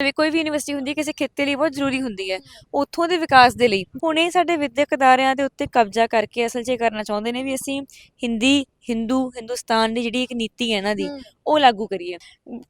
ਜਿਵੇਂ ਕੋਈ ਵੀ ਯੂਨੀਵਰਸਿਟੀ ਹੁੰਦੀ ਹੈ, ਕਿਸੇ ਖਿੱਤੇ ਲਈ ਬਹੁਤ ਜ਼ਰੂਰੀ ਹੁੰਦੀ ਹੈ। ਉੱਥੋਂ ਦੇ ਵਿਕਾਸ ਦੇ ਲਈ। ਹੁਣ ਇਹ ਸਾਡੇ ਵਿੱਦਿਅਕ ਅਦਾਰਿਆਂ ਦੇ ਉੱਤੇ ਕਬਜ਼ਾ ਕਰਕੇ ਅਸਲ 'ਚ ਇਹ ਕਰਨਾ ਚਾਹੁੰਦੇ ਨੇ ਵੀ ਅਸੀਂ ਹਿੰਦੀ ਹਿੰਦੂ ਹਿੰਦੁਸਤਾਨ ਦੀ ਜਿਹੜੀ ਇੱਕ ਨੀਤੀ ਹੈ ਇਹਨਾਂ ਦੀ ਉਹ ਲਾਗੂ ਕਰੀਏ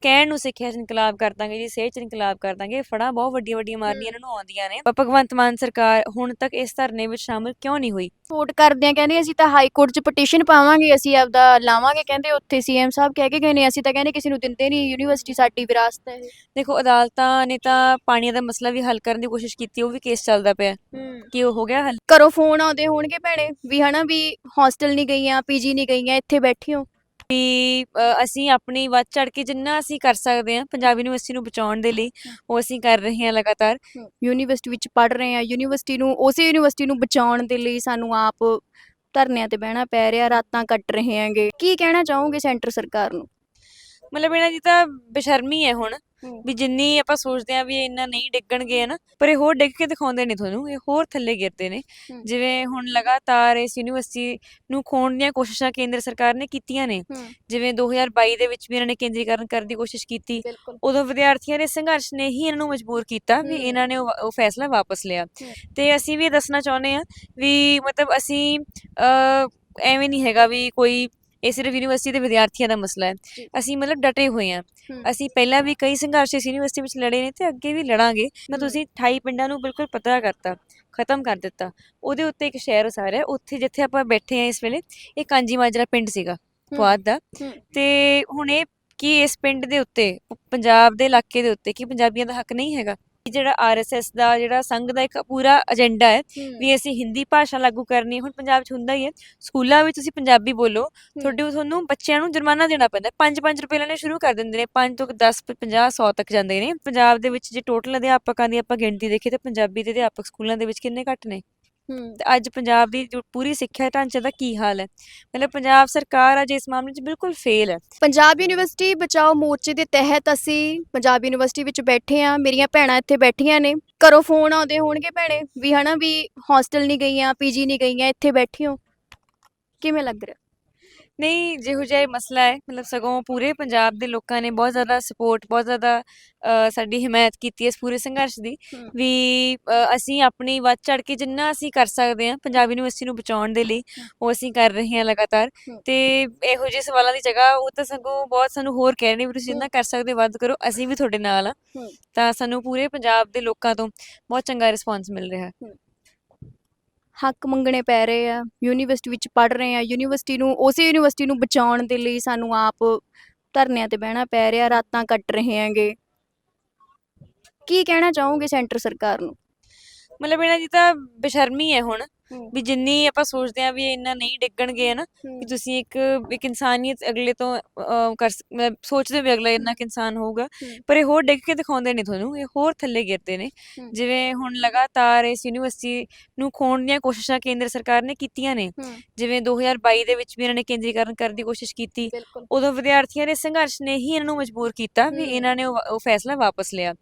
ਕਹਿਣ ਨੂੰ ਸਿੱਖਿਆ 'ਚ ਇਨਕਲਾਬ ਕਰ ਦਾਂਗੇ ਜੀ ਸਿਹਤ 'ਚ ਇਨਕਲਾਬ ਕਰ ਦਾਂਗੇ ਫੜਾ ਬਹੁਤ ਵੱਡੀਆਂ ਵੱਡੀਆਂ ਮਾਰਨੀਆਂ ਇਹਨਾਂ ਨੂੰ ਆਉਂਦੀਆਂ ਨੇ। ਪਰ ਭਗਵੰਤ ਮਾਨ ਸਰਕਾਰ ਹੁਣ ਤੱਕ ਇਸ ਧਰਨੇ ਵਿੱਚ ਸ਼ਾਮਲ ਕਿਉਂ ਨਹੀਂ ਹੋਈ? ਸਪੋਰਟ ਕਰਦੇ ਆ ਕਹਿੰਦੇ ਅਸੀਂ ਤਾਂ ਹਾਈ ਕੋਰਟ 'ਚ ਪਟੀਸ਼ਨ ਪਾਵਾਂਗੇ ਅਸੀਂ ਆਪਦਾ ਲਾਵਾਂਗੇ ਕਹਿੰਦੇ ਉੱਥੇ ਸੀਐਮ ਸਾਹਿਬ ਕਹਿ ਕੇ ਗਏ ਨੇ ਅਸੀਂ ਤਾਂ ਕਹਿੰਦੇ ਕਿਸੇ ਨੂੰ ਦਿੰਦੇ ਨਹੀਂ ਯੂਨੀਵਰਸਿਟੀ ਸਾਡੀ ਵਿਰਾਸਤ ਹੈ ਇਹ। ਦੇਖੋ ਅਦਾਲਤਾਂ ਨੇ ਤਾਂ ਪਾਣੀਆਂ ਦਾ ਮਸਲਾ ਵੀ ਹੱਲ ਕਰਨ ਦੀ ਕੋਸ਼ਿਸ਼ ਕੀਤੀ ਉਹ ਵੀ ਕੇਸ ਚੱਲਦਾ ਪਿਆ। ਕਿ ਉਹ ਹੋ ਗਿਆ ਹੱਲ? ਘਰੋਂ ਫੋਨ ਆਉਂਦੇ ਹੋਣਗੇ ਭੈਣੇ ਵੀ ਹਨਾ ਵੀ ਹੌਸਟਲ ਨਹੀਂ ਗਈਆਂ ਪੀਜੀ ਨਹੀਂ ਗਈਆਂ ਇੱਥੇ ਬੈਠੀ ਹੋ ਵੀ ਅਸੀਂ ਆਪਣੀ ਵੱਧ ਚੜ ਕੇ ਜਿੰਨਾ ਅਸੀਂ ਕਰ ਸਕਦੇ ਹਾਂ ਪੰਜਾਬ ਯੂਨੀਵਰਸਿਟੀ ਨੂੰ ਬਚਾਉਣ ਦੇ ਲਈ ਉਹ ਅਸੀਂ ਕਰ ਰਹੇ ਹਾਂ ਲਗਾਤਾਰ। ਯੂਨੀਵਰਸਿਟੀ ਵਿੱਚ ਪੜ ਰਹੇ ਆ ਯੂਨੀਵਰਸਿਟੀ ਨੂੰ ਉਸੇ ਯੂਨੀਵਰਸਿਟੀ ਨੂੰ ਬਚਾਉਣ ਦੇ ਲਈ ਸਾਨੂੰ ਆਪ ਧਰਨਿਆਂ ਤੇ ਬਹਿਣਾ ਪੈ ਰਿਹਾ ਰਾਤਾਂ ਕੱਟ ਰਹੇ ਆਂਗੇ ਕੀ ਕਹਿਣਾ ਚਾਹੋਗੇ ਸੈਂਟਰ ਸਰਕਾਰ ਨੂੰ? ਮਤਲਬ ਇਹਨਾਂ ਦੀ ਤਾਂ ਬੇਸ਼ਰਮੀ ਹੈ ਹੁਣ। ਵੀ ਜਿੰਨੀ ਆਪਾਂ ਸੋਚਦੇ ਆ ਵੀ ਇਹ ਇੰਨਾ ਨਹੀਂ ਡਿੱਗਣਗੇ ਨਾ ਪਰ ਇਹ ਹੋਰ ਡਿੱਗ ਕੇ ਦਿਖਾਉਂਦੇ ਨੇ ਤੁਹਾਨੂੰ ਇਹ ਹੋਰ ਥੱਲੇ ਗਿਰਦੇ ਨੇ। ਜਿਵੇਂ ਹੁਣ ਲਗਾਤਾਰ ਇਸ ਯੂਨੀਵਰਸਿਟੀ ਨੂੰ ਖੋਣ ਦੀਆਂ ਕੋਸ਼ਿਸ਼ਾਂ ਕੇਂਦਰ ਸਰਕਾਰ ਨੇ ਕੀਤੀਆਂ ਨੇ ਜਿਵੇਂ 2022 ਦੇ ਵਿੱਚ ਵੀ ਇਹਨਾਂ ਨੇ ਕੇਂਦਰੀਕਰਨ ਕਰਨ ਦੀ ਕੋਸ਼ਿਸ਼ ਕੀਤੀ ਉਦੋਂ ਵਿਦਿਆਰਥੀਆਂ ਦੇ ਸੰਘਰਸ਼ ਨੇ ਹੀ ਇਹਨਾਂ ਨੂੰ ਮਜਬੂਰ ਕੀਤਾ ਵੀ। ਇਹਨਾਂ ਨੇ ਉਹ ਫੈਸਲਾ ਵਾਪਸ ਲਿਆ। ਤੇ ਅਸੀਂ ਵੀ ਇਹ ਦੱਸਣਾ ਚਾਹੁੰਦੇ ਆ ਵੀ ਮਤਲਬ ਅਸੀਂ ਐਵੇਂ ਨਹੀਂ ਹੈਗਾ ਵੀ ਕੋਈ ਇਹ ਸਿਰਫ ਯੂਨੀਵਰਸਿਟੀ ਦੇ ਵਿਦਿਆਰਥੀਆਂ ਦਾ ਮਸਲਾ ਹੈ। ਅਸੀਂ ਮਤਲਬ ਡਟੇ ਹੋਏ ਆ ਹਮ। ਅਸੀਂ ਪਹਿਲਾਂ ਵੀ ਕਈ ਸੰਘਰਸ਼ ਇਸ ਯੂਨੀਵਰਸਿਟੀ ਵਿੱਚ ਲੜੇ ਨੇ ਤੇ ਅੱਗੇ ਵੀ ਲੜਾਂਗੇ ਮੈਂ। ਤੁਸੀਂ 28 ਪਿੰਡਾਂ ਨੂੰ ਬਿਲਕੁਲ ਪਤਾ ਕਰਤਾ ਖਤਮ ਕਰ ਦਿੱਤਾ ਉਹਦੇ ਉੱਤੇ ਇੱਕ ਸ਼ਹਿਰ ਉਸਾਰਿਆ ਉੱਥੇ ਜਿੱਥੇ ਆਪਾਂ ਬੈਠੇ ਆ ਇਸ ਵੇਲੇ ਇਹ ਕਾਂਜੀ ਮਾਜਰਾ ਪਿੰਡ ਸੀਗਾ ਪੁਆਧ ਦਾ। ਤੇ ਹੁਣ ਇਹ ਕੀ ਇਸ ਪਿੰਡ ਦੇ ਉੱਤੇ ਪੰਜਾਬ ਦੇ ਇਲਾਕੇ ਦੇ ਉੱਤੇ ਕੀ ਪੰਜਾਬੀਆਂ ਦਾ ਹੱਕ ਨਹੀਂ ਹੈਗਾ ਜਿਹੜਾ ਆਰਐਸਐਸ ਦਾ ਜਿਹੜਾ ਸੰਘ ਦਾ ਇੱਕ ਪੂਰਾ ਏਜੰਡਾ ਹੈ ਵੀ ਅਸੀਂ ਹਿੰਦੀ ਭਾਸ਼ਾ ਲਾਗੂ ਕਰਨੀ ਹੈ। ਹੁਣ ਪੰਜਾਬ 'ਚ ਹੁੰਦਾ ਹੀ ਹੈ ਸਕੂਲਾਂ ਵਿੱਚ ਤੁਸੀਂ ਪੰਜਾਬੀ ਬੋਲੋ ਤੁਹਾਡੇ ਤੁਹਾਨੂੰ ਬੱਚਿਆਂ ਨੂੰ ਜੁਰਮਾਨਾ ਦੇਣਾ ਪੈਂਦਾ। 5-5 ਰੁਪਏ ਲੈਣੇ ਸ਼ੁਰੂ ਕਰ ਦਿੰਦੇ ਨੇ 5 ਤੋਂ 10 50 100 ਤੱਕ ਜਾਂਦੇ ਨੇ। ਪੰਜਾਬ ਦੇ ਵਿੱਚ ਜੇ ਟੋਟਲ ਅਧਿਆਪਕਾਂ ਦੀ ਆਪਾਂ ਗਿਣਤੀ ਦੇਖੀਏ ਤਾਂ ਪੰਜਾਬੀ ਦੇ ਅਧਿਆਪਕ ਸਕੂਲਾਂ ਦੇ ਵਿੱਚ ਕਿੰਨੇ ਘੱਟ ਨੇ? ਤੇ ਅੱਜ ਪੰਜਾਬ ਦੀ ਜੋ ਪੂਰੀ ਸਿੱਖਿਆ ਢਾਂਚੇ ਦਾ ਕੀ ਹਾਲ ਹੈ? ਮਤਲਬ ਪੰਜਾਬ ਸਰਕਾਰ ਅੱਜ ਇਸ ਮਾਮਲੇ 'ਚ ਬਿਲਕੁਲ ਫੇਲ ਹੈ। ਪੰਜਾਬ ਯੂਨੀਵਰਸਿਟੀ ਬਚਾਓ ਮੋਰਚੇ ਦੇ ਤਹਿਤ ਅਸੀਂ ਪੰਜਾਬ ਯੂਨੀਵਰਸਿਟੀ ਵਿੱਚ ਬੈਠੇ ਆ ਮੇਰੀਆਂ ਭੈਣਾਂ ਇੱਥੇ ਬੈਠੀਆਂ ਨੇ। ਘਰੋਂ ਫੋਨ ਆਉਂਦੇ ਹੋਣਗੇ ਭੈਣੇ, ਵੀ ਹਨਾ ਵੀ ਹੌਸਟਲ ਨਹੀਂ ਗਈਆਂ ਪੀਜੀ ਨਹੀਂ ਗਈਆਂ, ਇੱਥੇ ਬੈਠੀ ਹੋ। ਕਿਵੇਂ ਲੱਗ ਰਿਹਾ? ਨਹੀਂ ਜਿਹੋ ਜਿਹਾ ਇਹ ਮਸਲਾ ਹੈ ਮਤਲਬ ਸਗੋਂ ਪੂਰੇ ਪੰਜਾਬ ਦੇ ਲੋਕਾਂ ਨੇ ਬਹੁਤ ਜ਼ਿਆਦਾ ਸਪੋਰਟ ਬਹੁਤ ਜ਼ਿਆਦਾ ਅ, ਸਾਡੀ ਹਮਾਇਤ ਕੀਤੀ ਹੈ ਇਸ ਪੂਰੇ ਸੰਘਰਸ਼ ਦੀ। ਵੀ ਅ, ਅਸੀਂ ਆਪਣੀ ਵੱਧ ਚੜ ਕੇ ਜਿੰਨਾ ਅਸੀਂ ਕਰ ਸਕਦੇ ਹਾਂ ਪੰਜਾਬ ਯੂਨੀਵਰਸਿਟੀ ਨੂੰ ਬਚਾਉਣ ਦੇ ਲਈ ਉਹ ਅਸੀਂ ਕਰ ਰਹੇ ਹਾਂ ਲਗਾਤਾਰ। ਤੇ ਇਹੋ ਜਿਹੇ ਸਵਾਲਾਂ ਦੀ ਜਗ੍ਹਾ ਉਹ ਤਾਂ ਸਗੋਂ ਬਹੁਤ ਸਾਨੂੰ ਹੋਰ ਕਹਿ ਰਹੇ ਨੇ ਵੀ ਤੁਸੀਂ ਜਿੰਨਾ ਕਰ ਸਕਦੇ ਹੋ ਵੱਧ ਕਰੋ ਅਸੀਂ ਵੀ ਤੁਹਾਡੇ ਨਾਲ ਆ। ਤਾਂ ਸਾਨੂੰ ਪੂਰੇ ਪੰਜਾਬ ਦੇ ਲੋਕਾਂ ਤੋਂ ਬਹੁਤ ਚੰਗਾ ਰਿਸਪਾਂਸ ਮਿਲ ਰਿਹਾ ਹੈ ਹੱਕ ਮੰਗਣੇ ਪੈ ਰਹੇ ਆ, ਯੂਨੀਵਰਸਿਟੀ ਵਿੱਚ ਪੜ ਰਹੇ ਆ, ਯੂਨੀਵਰਸਿਟੀ ਨੂੰ, ਉਸੇ ਯੂਨੀਵਰਸਿਟੀ ਨੂੰ ਬਚਾਉਣ ਦੇ ਲਈ ਸਾਨੂੰ ਆਪ ਧਰਨਿਆਂ ਤੇ ਬਹਿਣਾ ਪੈ ਰਿਹਾ, ਰਾਤਾਂ ਕੱਟ ਰਹੇ ਹੈਗੇ। ਕੀ ਕਹਿਣਾ ਚਾਹੋਗੇ ਸੈਂਟਰ ਸਰਕਾਰ ਨੂੰ? ਮਤਲਬ ਇਹਨਾਂ ਦੀ ਤਾਂ ਬੇਸ਼ਰਮੀ ਹੈ ਹੁਣ। ਵੀ ਜਿੰਨੀ ਆਪਾਂ ਸੋਚਦੇ ਆ ਵੀ ਇਹ ਇੰਨਾ ਨਹੀਂ ਡਿੱਗਣਗੇ ਨਾ ਕਿ ਤੁਸੀਂ ਇੱਕ ਇੱਕ ਇਨਸਾਨੀਅਤ ਅਗਲੇ ਤੋਂ ਕਰ ਮਤਲਬ ਸੋਚਦੇ ਵੀ ਅਗਲਾ ਇੰਨਾ ਕੁ ਇਨਸਾਨ ਹੋਊਗਾ। ਪਰ ਇਹ ਹੋਰ ਡਿੱਗ ਕੇ ਦਿਖਾਉਂਦੇ ਨੇ ਤੁਹਾਨੂੰ ਇਹ ਹੋਰ ਥੱਲੇ ਗਿਰਦੇ ਨੇ। ਜਿਵੇਂ ਹੁਣ ਲਗਾਤਾਰ ਇਸ ਯੂਨੀਵਰਸਿਟੀ ਨੂੰ ਖੋਣ ਦੀਆਂ ਕੋਸ਼ਿਸ਼ਾਂ ਕੇਂਦਰ ਸਰਕਾਰ ਨੇ ਕੀਤੀਆਂ ਨੇ ਜਿਵੇਂ 2022 ਦੇ ਵਿੱਚ ਵੀ ਇਹਨਾਂ ਨੇ ਕੇਂਦਰੀਕਰਨ ਕਰਨ ਦੀ ਕੋਸ਼ਿਸ਼ ਕੀਤੀ ਉਦੋਂ ਵਿਦਿਆਰਥੀਆਂ ਦੇ ਸੰਘਰਸ਼ ਨੇ ਹੀ ਇਹਨਾਂ ਨੂੰ ਮਜਬੂਰ ਕੀਤਾ ਵੀ। ਇਹਨਾਂ ਨੇ ਉਹ ਫੈਸਲਾ ਵਾਪਸ ਲਿਆ।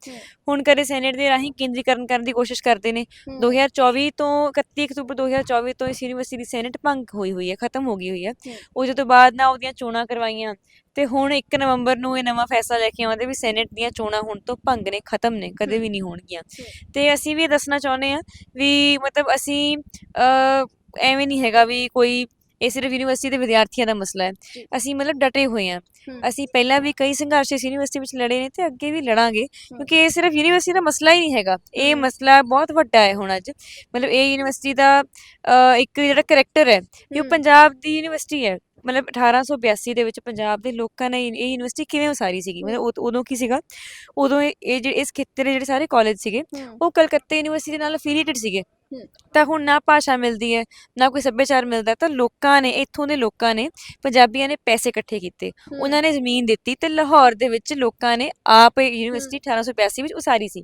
ਹੁਣ ਕਦੇ ਸੈਨੇਟ ਦੇ ਰਾਹੀਂ ਕੇਂਦਰੀਕਰਨ ਕਰਨ ਦੀ ਕੋਸ਼ਿਸ਼ ਕਰਦੇ ਨੇ 2024 ਤੋਂ 31 ਅਕਤੂਬਰ 2024 ਤੋਂ ਇਸ ਯੂਨੀਵਰਸਿਟੀ ਦੀ ਸੈਨੇਟ ਭੰਗ ਹੋਈ ਹੋਈ ਹੈ ਖਤਮ ਹੋ ਗਈ ਹੋਈ ਹੈ। ਉਹਦੇ ਤੋਂ ਬਾਅਦ ਨਾ ਉਹਦੀਆਂ ਚੋਣਾਂ ਕਰਵਾਈਆਂ ਤੇ ਹੁਣ 1 ਨਵੰਬਰ ਨੂੰ ਇਹ ਨਵਾਂ ਫੈਸਲਾ ਲੈ ਕੇ ਆਉਂਦੇ ਵੀ ਸੈਨੇਟ ਦੀਆਂ ਚੋਣਾਂ ਹੁਣ ਤੋਂ ਭੰਗ ਨੇ ਖਤਮ ਨੇ ਕਦੇ ਵੀ ਨਹੀਂ ਹੋਣਗੀਆਂ। ਤੇ ਅਸੀਂ ਵੀ ਇਹ ਦੱਸਣਾ ਚਾਹੁੰਦੇ ਆ ਵੀ ਮਤਲਬ ਅਸੀਂ ਐਵੇਂ ਨਹੀਂ ਹੈਗਾ ਵੀ ਕੋਈ ਇਹ ਸਿਰਫ ਯੂਨੀਵਰਸਿਟੀ ਦੇ ਵਿਦਿਆਰਥੀਆਂ ਦਾ ਮਸਲਾ ਹੈ। ਅਸੀਂ ਮਤਲਬ ਡਟੇ ਹੋਏ ਆ ਅਸੀਂ ਪਹਿਲਾਂ ਵੀ ਕਈ ਸੰਘਰਸ਼ ਇਸ ਯੂਨੀਵਰਸਿਟੀ ਵਿੱਚ ਲੜੇ ਨੇ ਤੇ ਅੱਗੇ ਵੀ ਲੜਾਂਗੇ ਕਿਉਂਕਿ ਇਹ ਸਿਰਫ ਯੂਨੀਵਰਸਿਟੀ ਦਾ ਮਸਲਾ ਹੀ ਨਹੀਂ ਹੈਗਾ। ਇਹ। ਮਸਲਾ ਬਹੁਤ ਵੱਡਾ ਹੈ ਹੁਣ ਅੱਜ। ਮਤਲਬ ਇਹ ਯੂਨੀਵਰਸਿਟੀ ਦਾ ਇੱਕ ਜਿਹੜਾ ਕਰੈਕਟਰ ਹੈ ਹਮ। ਪੰਜਾਬ ਦੀ ਯੂਨੀਵਰਸਿਟੀ ਹੈ। ਮਤਲਬ 1882 ਦੇ ਵਿੱਚ ਪੰਜਾਬ ਦੇ ਲੋਕਾਂ ਨੇ ਇਹ ਇਹ ਯੂਨੀਵਰਸਿਟੀ ਕਿਵੇਂ ਉਸਾਰੀ ਸੀਗੀ? ਮਤਲਬ ਉਦ- ਕੀ ਸੀਗਾ? ਉਦੋਂ ਇਹ ਇਹ ਜਿਹੜੇ ਇਸ ਖੇਤਰ ਦੇ ਜਿਹੜੇ ਸਾਰੇ ਕਾਲਜ ਸੀਗੇ ਉਹ ਕਲਕੱਤਾ ਯੂਨੀਵਰਸਿਟੀ ਦੇ ਨਾਲ ਅਫੀਲੀਏਟਡ ਸੀਗੇ। ਤਾਂ ਹੁਣ ਨਾ ਭਾਸ਼ਾ ਮਿਲਦੀ ਹੈ ਨਾ ਕੋਈ ਸੱਭਿਆਚਾਰ ਮਿਲਦਾ ਤਾਂ ਲੋਕਾਂ ਨੇ ਇੱਥੋਂ ਦੇ ਲੋਕਾਂ ਨੇ ਪੰਜਾਬੀਆਂ ਨੇ ਪੈਸੇ ਇਕੱਠੇ ਕੀਤੇ। ਉਹਨਾਂ ਨੇ ਜ਼ਮੀਨ ਦਿੱਤੀ ਤੇ ਲਾਹੌਰ ਦੇ ਵਿੱਚ ਲੋਕਾਂ ਨੇ ਆਪ ਇਹ ਯੂਨੀਵਰਸਿਟੀ 1882 ਵਿੱਚ ਉਸਾਰੀ ਸੀ।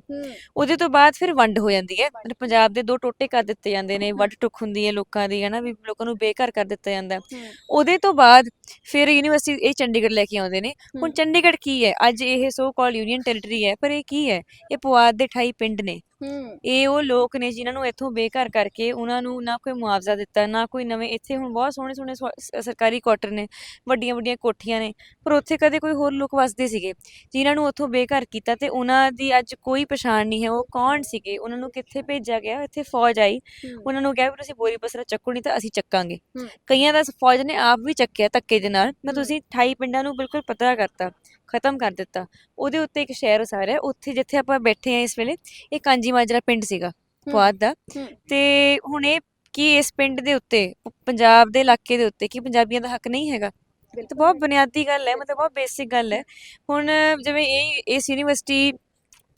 ਉਹਦੇ ਤੋਂ ਬਾਅਦ ਫਿਰ ਵੰਡ ਹੋ ਜਾਂਦੀ ਹੈ। ਪੰਜਾਬ ਦੇ ਦੋ ਟੋਟੇ ਕਰ ਦਿੱਤੇ ਜਾਂਦੇ ਨੇ ਵੱਡ ਟੁੱਕ ਹੁੰਦੀ ਹੈ ਲੋਕਾਂ ਦੀ ਹਨਾ ਵੀ ਲੋਕਾਂ ਨੂੰ ਬੇਘਰ ਕਰ ਦਿੱਤਾ ਜਾਂਦਾ। ਹੈ। ਉਹਦੇ ਤੋਂ ਬਾਅਦ ਫਿਰ ਯੂਨੀਵਰਸਿਟੀ ਇਹ ਚੰਡੀਗੜ੍ਹ ਲੈ ਕੇ ਆਉਂਦੇ ਨੇ। ਹੁਣ ਚੰਡੀਗੜ੍ਹ ਕੀ ਹੈ? ਅੱਜ ਇਹ ਸੋ ਕਾਲ ਯੂਨੀਅਨ ਟੈਰੀਟਰੀ ਹੈ ਪਰ ਇਹ ਕੀ ਹੈ? ਇਹ ਪੁਆਧ ਦੇ 28 ਪਿੰਡ ਨੇ। ਇਹ ਉਹ ਲੋਕ ਨੇ ਜਿਨ੍ਹਾਂ ਨੂੰ ਇੱਥੋਂ ਬੇਘਰ ਕਰਕੇ ਉਹਨਾਂ ਨੂੰ ਨਾ ਕੋਈ ਮੁਆਵਜ਼ਾ ਦਿੱਤਾ ਨਾ ਕੋਈ ਨਵੇਂ ਇੱਥੇ ਹੁਣ ਬਹੁਤ ਸੋਹਣੇ ਸੋਹਣੇ ਸਰਕਾਰੀ ਕੁਆਟਰ ਨੇ ਵੱਡੀਆਂ ਵੱਡੀਆਂ ਕੋਠੀਆਂ ਨੇ ਪਰ ਉੱਥੇ ਕਦੇ ਕੋਈ ਹੋਰ ਲੋਕ ਵਸਦੇ ਸੀਗੇ ਜਿਨ੍ਹਾਂ ਨੂੰ ਉੱਥੋਂ ਬੇਘਰ ਕੀਤਾ ਤੇ ਉਹਨਾਂ ਦੀ ਅੱਜ ਕੋਈ ਪਛਾਣ ਨਹੀਂ ਹੈ ਉਹ ਕੌਣ ਸੀਗੇ ਉਹਨਾਂ ਨੂੰ ਕਿੱਥੇ ਭੇਜਿਆ ਗਿਆ ਇੱਥੇ ਫੌਜ ਆਈ ਉਹਨਾਂ ਨੂੰ ਕਿਹਾ ਵੀ ਤੁਸੀਂ ਬੋਰੀ ਬਸਰਾ ਚੱਕੋ ਨਹੀਂ ਤਾਂ ਅਸੀਂ ਚੱਕਾਂਗੇ। ਕਈਆਂ ਦਾ ਫੌਜ ਨੇ ਆਪ ਵੀ ਚੱਕਿਆ ਧੱਕੇ ਦੇ ਨਾਲ ਮੈਂ। ਤੁਸੀਂ 28 ਪਿੰਡਾਂ ਨੂੰ ਬਿਲਕੁਲ ਪਤਾ ਕਰਤਾ ਖਤਮ ਕਰ ਦਿੱਤਾ ਉਹਦੇ ਉੱਤੇ ਇੱਕ ਸ਼ਹਿਰ ਉਸਾਰਿਆ ਉੱਥੇ ਜਿੱਥੇ ਆਪਾਂ ਬੈਠੇ ਆ ਇਸ ਵੇਲੇ ਇਹ ਕਾਂਜੀ ਮਾਜਰਾ ਪਿੰਡ ਸੀਗਾ ਪੁਆਧ ਦਾ। ਹੂੰ। ਤੇ ਹੁਣ ਇਹ ਕੀ ਇਸ ਪਿੰਡ ਦੇ ਉੱਤੇ ਪੰਜਾਬ ਦੇ ਇਲਾਕੇ ਦੇ ਉੱਤੇ ਕੀ ਪੰਜਾਬੀਆਂ ਦਾ ਹੱਕ ਨਹੀਂ ਹੈਗਾ। ਇਹ ਤਾਂ ਬਹੁਤ ਬੁਨਿਆਦੀ ਗੱਲ ਹੈ ਮਤਲਬ ਬਹੁਤ ਬੇਸਿਕ ਗੱਲ ਹੈ। ਹੁਣ ਜਿਵੇਂ ਇਹ ਇਸ ਯੂਨੀਵਰਸਿਟੀ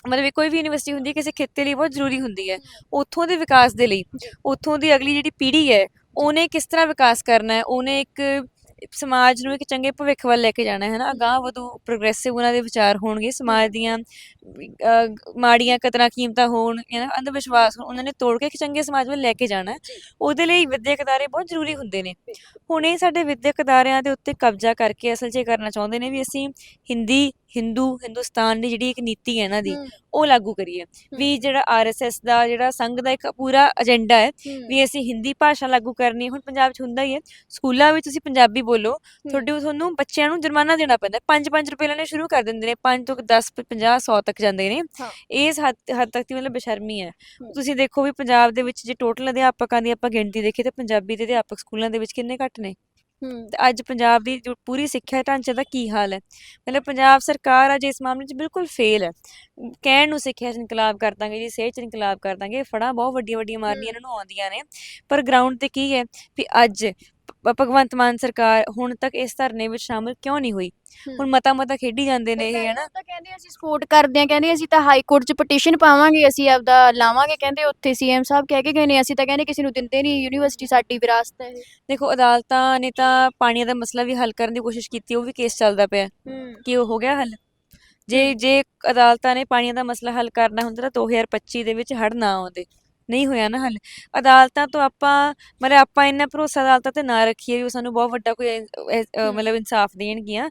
ਮਤਲਬ ਇਹ ਕੋਈ ਵੀ ਯੂਨੀਵਰਸਿਟੀ ਹੁੰਦੀ ਹੈ ਕਿਸੇ ਖਿੱਤੇ ਲਈ ਬਹੁਤ ਜ਼ਰੂਰੀ ਹੁੰਦੀ ਹੈ। ਉੱਥੋਂ ਦੇ ਵਿਕਾਸ ਦੇ ਲਈ ਉੱਥੋਂ ਦੀ ਅਗਲੀ ਜਿਹੜੀ ਪੀੜ੍ਹੀ ਹੈ ਉਹਨੇ ਕਿਸ ਤਰ੍ਹਾਂ ਵਿਕਾਸ ਕਰਨਾ ਹੈ? ਉਹਨੇ ਇੱਕ ਸਮਾਜ ਨੂੰ ਇੱਕ ਚੰਗੇ ਭਵਿੱਖ ਵੱਲ ਲੈ ਕੇ ਜਾਣਾ ਹੈ ਨਾ ਅਗਾਂਹ ਵਧੂ ਪ੍ਰੋਗਰੈਸਿਵ ਉਹਨਾਂ ਦੇ ਵਿਚਾਰ ਹੋਣਗੇ ਸਮਾਜ ਦੀਆਂ ਮਾੜੀਆਂ ਕਦਰਾਂ ਕੀਮਤਾਂ ਹੋਣ ਹੈ ਅੰਧ ਵਿਸ਼ਵਾਸ ਉਹਨਾਂ ਨੇ ਤੋੜ ਕੇ ਇੱਕ ਚੰਗੇ ਸਮਾਜ ਵੱਲ ਲੈ ਕੇ ਜਾਣਾ ਉਹਦੇ ਲਈ ਵਿਦਿਅਕ ਅਦਾਰੇ ਬਹੁਤ ਜ਼ਰੂਰੀ ਹੁੰਦੇ ਨੇ। ਹੁਣ ਇਹ ਸਾਡੇ ਵਿਦਿਅਕ ਅਦਾਰਿਆਂ ਦੇ ਉੱਤੇ ਕਬਜ਼ਾ ਕਰਕੇ ਅਸਲ 'ਚ ਇਹ ਕਰਨਾ ਚਾਹੁੰਦੇ ਨੇ ਵੀ ਅਸੀਂ ਹਿੰਦੀ ਹਿੰਦੂ ਹਿੰਦੁਸਤਾਨ ਦੀ ਜਿਹੜੀ ਇੱਕ ਨੀਤੀ ਹੈ ਇਹਨਾਂ ਦੀ ਉਹ ਲਾਗੂ ਕਰੀਏ। ਵੀ ਜਿਹੜਾ ਆਰਐਸਐਸ ਦਾ ਜਿਹੜਾ ਸੰਘ ਦਾ ਇੱਕ ਪੂਰਾ ਏਜੰਡਾ ਹੈ ਵੀ ਅਸੀਂ ਹਿੰਦੀ ਭਾਸ਼ਾ ਲਾਗੂ ਕਰਨੀ ਹੈ। ਹੁਣ ਪੰਜਾਬ 'ਚ ਹੁੰਦਾ ਹੀ ਹੈ ਸਕੂਲਾਂ ਵਿੱਚ ਤੁਸੀਂ ਪੰਜਾਬੀ ਬੋਲੋ ਤੁਹਾਡੇ ਤੁਹਾਨੂੰ ਬੱਚਿਆਂ ਨੂੰ ਜੁਰਮਾਨਾ ਦੇਣਾ ਪੈਂਦਾ 5-5 ਰੁਪਏ ਲੈਣੇ ਸ਼ੁਰੂ ਕਰ ਦਿੰਦੇ ਨੇ 5 ਤੋਂ 10 50 100 ਤੱਕ ਜਾਂਦੇ ਨੇ। ਹਾਂ। ਇਸ ਹੱਦ ਹੱਦ ਤੱਕ ਦੀ ਮਤਲਬ ਬੇਸ਼ਰਮੀ ਹੈ। ਤੁਸੀਂ ਦੇਖੋ ਵੀ ਪੰਜਾਬ ਦੇ ਵਿੱਚ ਜੇ ਟੋਟਲ ਅਧਿਆਪਕਾਂ ਦੀ ਆਪਾਂ ਗਿਣਤੀ ਦੇਖੀਏ ਤਾਂ ਪੰਜਾਬੀ ਦੇ ਅਧਿਆਪਕ ਸਕੂਲਾਂ ਦੇ ਵਿੱਚ ਕਿੰਨੇ ਘੱਟ ਨੇ? ਤੇ ਅੱਜ ਪੰਜਾਬ ਦੀ ਜੋ ਪੂਰੀ ਸਿੱਖਿਆ ਢਾਂਚੇ ਦਾ ਕੀ ਹਾਲ ਹੈ? ਮਤਲਬ ਪੰਜਾਬ ਸਰਕਾਰ ਅੱਜ ਇਸ ਮਾਮਲੇ 'ਚ ਬਿਲਕੁਲ ਫੇਲ ਹੈ। ਕਹਿਣ ਨੂੰ ਸਿੱਖਿਆ 'ਚ ਇਨਕਲਾਬ ਕਰ ਦਾਂਗੇ ਜੀ, ਸਿਹਤ 'ਚ ਇਨਕਲਾਬ ਕਰ ਦਾਂਗੇ, ਫੜਾਂ ਬਹੁਤ ਵੱਡੀਆਂ ਵੱਡੀਆਂ ਮਾਰਨੀਆਂ ਇਹਨਾਂ ਨੂੰ ਆਉਂਦੀਆਂ ਨੇ। ਪਰ ਗਰਾਊਂਡ ਤੇ ਕੀ ਹੈ ਵੀ ਅੱਜ ਭ- ਭਗਵੰਤ ਮਾਨ ਸਰਕਾਰ ਹੁਣ ਤੱਕ ਇਸ ਧਰਨੇ ਵਿੱਚ ਸ਼ਾਮਲ ਕਿਉਂ ਨਹੀਂ ਹੋਈ? ਹੁਣ ਮਤਾ ਮਤਾ ਖੇਡੀ ਜਾਂਦੇ ਨੇ ਇਹ ਹਨਾ? ਤਾਂ ਕਹਿੰਦੇ ਅਸੀਂ ਸਪੋਰਟ ਕਰਦੇ ਆ ਕਹਿੰਦੇ ਅਸੀਂ ਤਾਂ ਹਾਈ ਕੋਰਟ 'ਚ ਪਟੀਸ਼ਨ ਪਾਵਾਂਗੇ ਅਸੀਂ ਆਪਦਾ ਲਾਵਾਂਗੇ ਕਹਿੰਦੇ ਉੱਥੇ ਸੀਐਮ ਸਾਹਿਬ ਕਹਿ ਕੇ ਗਏ ਨੇ ਅਸੀਂ ਤਾਂ ਕਹਿੰਦੇ ਕਿਸੇ ਨੂੰ ਦਿੰਦੇ ਨਹੀਂ ਯੂਨੀਵਰਸਿਟੀ ਸਾਡੀ ਵਿਰਾਸਤ ਹੈ। ਦੇਖੋ ਅਦਾਲਤਾਂ ਨੇ ਤਾਂ ਪਾਣੀਆਂ ਦਾ ਮਸਲਾ ਵੀ ਹੱਲ ਕਰਨ ਦੀ ਕੋਸ਼ਿਸ਼ ਕੀਤੀ ਉਹ ਵੀ ਕੇਸ ਚੱਲਦਾ ਪਿਆ। ਕਿ ਉਹ ਹੋ ਗਿਆ ਹੱਲ? ਜੇ ਜੇ ਅਦਾਲਤਾਂ ਨੇ ਪਾਣੀਆਂ ਦਾ ਮਸਲਾ ਹੱਲ ਕਰਨਾ ਹੁੰਦਾ ਤਾਂ 2025 ਦੇ ਵਿੱਚ ਹੜ ਨਾ ਆਉਂਦੇ। ਨਹੀਂ ਹੋਇਆ ਨਾ ਹੱਲ। ਅਦਾਲਤਾਂ ਤੋਂ ਆਪਾਂ ਮਤਲਬ ਆਪਾਂ ਇੰਨਾ ਭਰੋਸਾ ਅਦਾਲਤਾਂ ਤੇ ਨਾ ਰੱਖੀਏ ਵੀ ਉਹ ਸਾਨੂੰ ਬਹੁਤ ਵੱਡਾ ਕੋਈ ਅਹ ਅਹ। ਮਤਲਬ ਇਨਸਾਫ ਦੇਣਗੀਆਂ।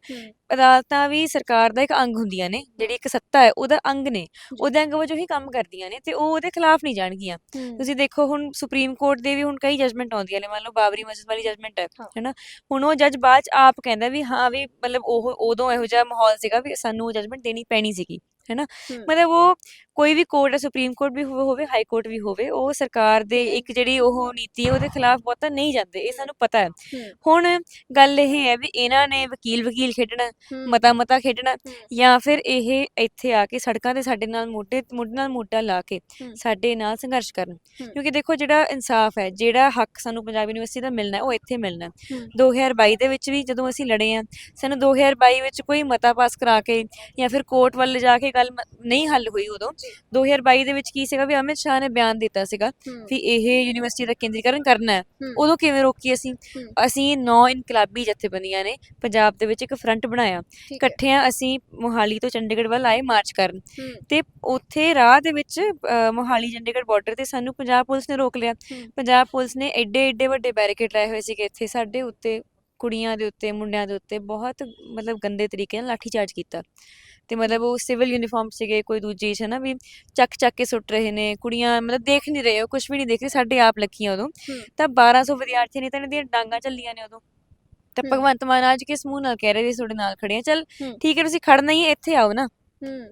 ਅਦਾਲਤਾਂ ਵੀ ਸਰਕਾਰ ਦਾ ਇੱਕ ਅੰਗ ਹੁੰਦੀਆਂ ਨੇ ਜਿਹੜੀ ਇੱਕ ਸੱਤਾ ਹੈ ਉਹਦਾ ਅੰਗ ਨੇ। ਉਹਦੇ ਅੰਗ ਵਜੋਂ ਹੀ ਕੰਮ ਕਰਦੀਆਂ ਨੇ ਤੇ ਉਹ ਉਹਦੇ ਖਿਲਾਫ ਨਹੀਂ ਜਾਣਗੀਆਂ। ਤੁਸੀਂ ਦੇਖੋ ਹੁਣ ਸੁਪਰੀਮ ਕੋਰਟ ਦੇ ਵੀ ਹੁਣ ਕਈ ਜਜਮੈਂਟ ਆਉਂਦੀਆਂ ਨੇ ਮੰਨ ਲਓ ਬਾਬਰੀ ਮਸਜਿਦ ਵਾਲੀ ਜਜਮੈਂਟ ਹੈ ਹਾਂ। ਹੈਨਾ। ਹੁਣ ਉਹ ਜੱਜ ਬਾਅਦ ਚ ਆਪ ਕਹਿੰਦਾ ਵੀ ਹਾਂ ਵੀ ਮਤਲਬ ਉਹ ਉਦੋਂ ਇਹੋ ਜਿਹਾ ਮਾਹੌਲ ਸੀਗਾ ਵੀ ਸਾਨੂੰ ਉਹ ਜਜਮੈਂਟ ਦੇਣੀ ਪੈਣੀ ਸੀਗੀ ਹੈਨਾ। ਮਤਲਬ ਉਹ ਕੋਈ ਵੀ ਕੋਰਟ ਹੈ ਸੁਪਰੀਮ ਕੋਰਟ ਵੀ ਹੋਵੇ ਹੋਵੇ ਹਾਈ ਕੋਰਟ ਵੀ ਹੋਵੇ ਉਹ ਸਰਕਾਰ ਦੇ ਇੱਕ ਜਿਹੜੀ ਉਹ ਨੀਤੀ ਹੈ ਉਹਦੇ ਖਿਲਾਫ ਬਹੁਤਾ ਨਹੀਂ ਜਾਂਦੇ ਇਹ ਸਾਨੂੰ ਪਤਾ ਹੈ ਹੁਣ ਗੱਲ ਇਹ ਹੈ ਵੀ ਇਹਨਾਂ ਨੇ ਵਕੀਲ ਵਕੀਲ ਖੇਡਣਾ ਮਤਾ ਮਤਾ ਖੇਡਣਾ ਜਾਂ ਫਿਰ ਇਹ ਇੱਥੇ ਆ ਕੇ ਸੜਕਾਂ ਤੇ ਸਾਡੇ ਨਾਲ ਮੋਢੇ ਮੋਢੇ ਨਾਲ ਮੋਢਾ ਲਾ ਕੇ। ਸਾਡੇ ਨਾਲ ਸੰਘਰਸ਼ ਕਰਨ। ਕਿਉਂਕਿ ਦੇਖੋ ਜਿਹੜਾ ਇਨਸਾਫ ਹੈ ਜਿਹੜਾ ਹੱਕ ਸਾਨੂੰ ਪੰਜਾਬ ਯੂਨੀਵਰਸਿਟੀ ਦਾ ਮਿਲਣਾ ਉਹ ਇੱਥੇ ਮਿਲਣਾ ਹੈ। ਹਮ। 2022 ਦੇ ਵਿੱਚ ਵੀ ਜਦੋਂ ਅਸੀਂ ਲੜੇ ਆ ਸਾਨੂੰ 2022 ਵਿੱਚ ਕੋਈ ਮਤਾ ਪਾਸ ਕਰਾ ਕੇ ਜਾਂ ਫਿਰ ਕੋਰਟ ਵੱਲ ਜਾ ਕੇ ਗੱਲ ਨਹੀਂ ਹੱਲ ਹੋਈ ਉਦੋਂ 2022 ਦੇ ਵਿੱਚ ਕੀ ਸੀਗਾ ਵੀ ਅਮਿਤ ਸ਼ਾਹ ਨੇ ਬਿਆਨ ਦਿੱਤਾ ਸੀਗਾ ਵੀ ਇਹ ਯੂਨੀਵਰਸਿਟੀ ਦਾ ਕੇਂਦਰੀਕਰਨ ਕਰਨਾ ਹੈ। ਉਦੋਂ ਕਿਵੇਂ ਰੋਕੀ ਅਸੀਂ। ਅਸੀਂ ਨੌ ਇਨਕਲਾਬੀ ਜਥੇਬੰਦੀਆਂ ਨੇ ਪੰਜਾਬ ਦੇ ਵਿੱਚ ਇੱਕ ਫਰੰਟ ਬਣਾਇਆ। ਇਕੱਠਿਆਂ ਅਸੀਂ ਮੋਹਾਲੀ ਤੋਂ ਚੰਡੀਗੜ੍ਹ ਵੱਲ ਆਏ ਮਾਰਚ ਕਰਨ। ਤੇ ਉੱਥੇ ਰਾਹ ਦੇ ਵਿੱਚ ਮੋਹਾਲੀ ਚੰਡੀਗੜ੍ਹ ਬਾਰਡਰ ਤੇ ਸਾਨੂੰ ਪੰਜਾਬ ਪੁਲਿਸ ਨੇ ਰੋਕ ਲਿਆ। ਪੰਜਾਬ ਪੁਲਿਸ ਨੇ ਐਡੇ ਐਡੇ ਵੱਡੇ ਬੈਰੀਕੇਡ ਲਾਏ ਹੋਏ ਸੀਗੇ ਇੱਥੇ ਸਾਡੇ ਉੱਤੇ ਕੁੜੀਆਂ ਦੇ ਉੱਤੇ ਮੁੰਡਿਆਂ ਦੇ ਉੱਤੇ ਬਹੁਤ ਮਤਲਬ ਗੰਦੇ ਤਰੀਕੇ ਨਾਲ ਲਾਠੀ ਚਾਰਜ ਕੀਤਾ। ਤੇ ਮਤਲਬ ਉਹ ਸਿਵਲ ਯੂਨੀਫਾਰਮ ਸੀਗੇ ਕੋਈ ਦੂਜੀ ਚ ਨਾ ਵੀ ਚੱਕ ਚੱਕ ਕੇ ਸੁੱਟ ਰਹੇ ਨੇ ਕੁੜੀਆਂ ਮਤਲਬ ਦੇਖ ਨਹੀਂ ਰਹੇ ਉਹ ਕੁਝ ਵੀ ਨਹੀਂ ਦੇਖ ਰਹੇ ਸਾਡੇ ਆਪ ਲੱਖੀਆਂ ਉਦੋਂ ਤਾਂ 1200 ਵਿਦਿਆਰਥੀ ਨੇ ਤਾਂ ਇਹਨਾਂ ਦੀਆਂ ਡਾਂਗਾ ਚੱਲੀਆਂ ਨੇ ਉਦੋਂ ਤਾਂ। ਭਗਵੰਤ ਮਾਨ ਅੱਜ ਕਿਸ ਮੂੰਹ ਨਾਲ ਕਹਿ ਰਹੇ ਅਸੀਂ ਤੁਹਾਡੇ ਨਾਲ ਖੜੇ ਆ ਚੱਲ। ਠੀਕ ਹੈ ਤੁਸੀਂ ਖੜਨਾ ਹੈ ਇੱਥੇ ਆਓ ਨਾ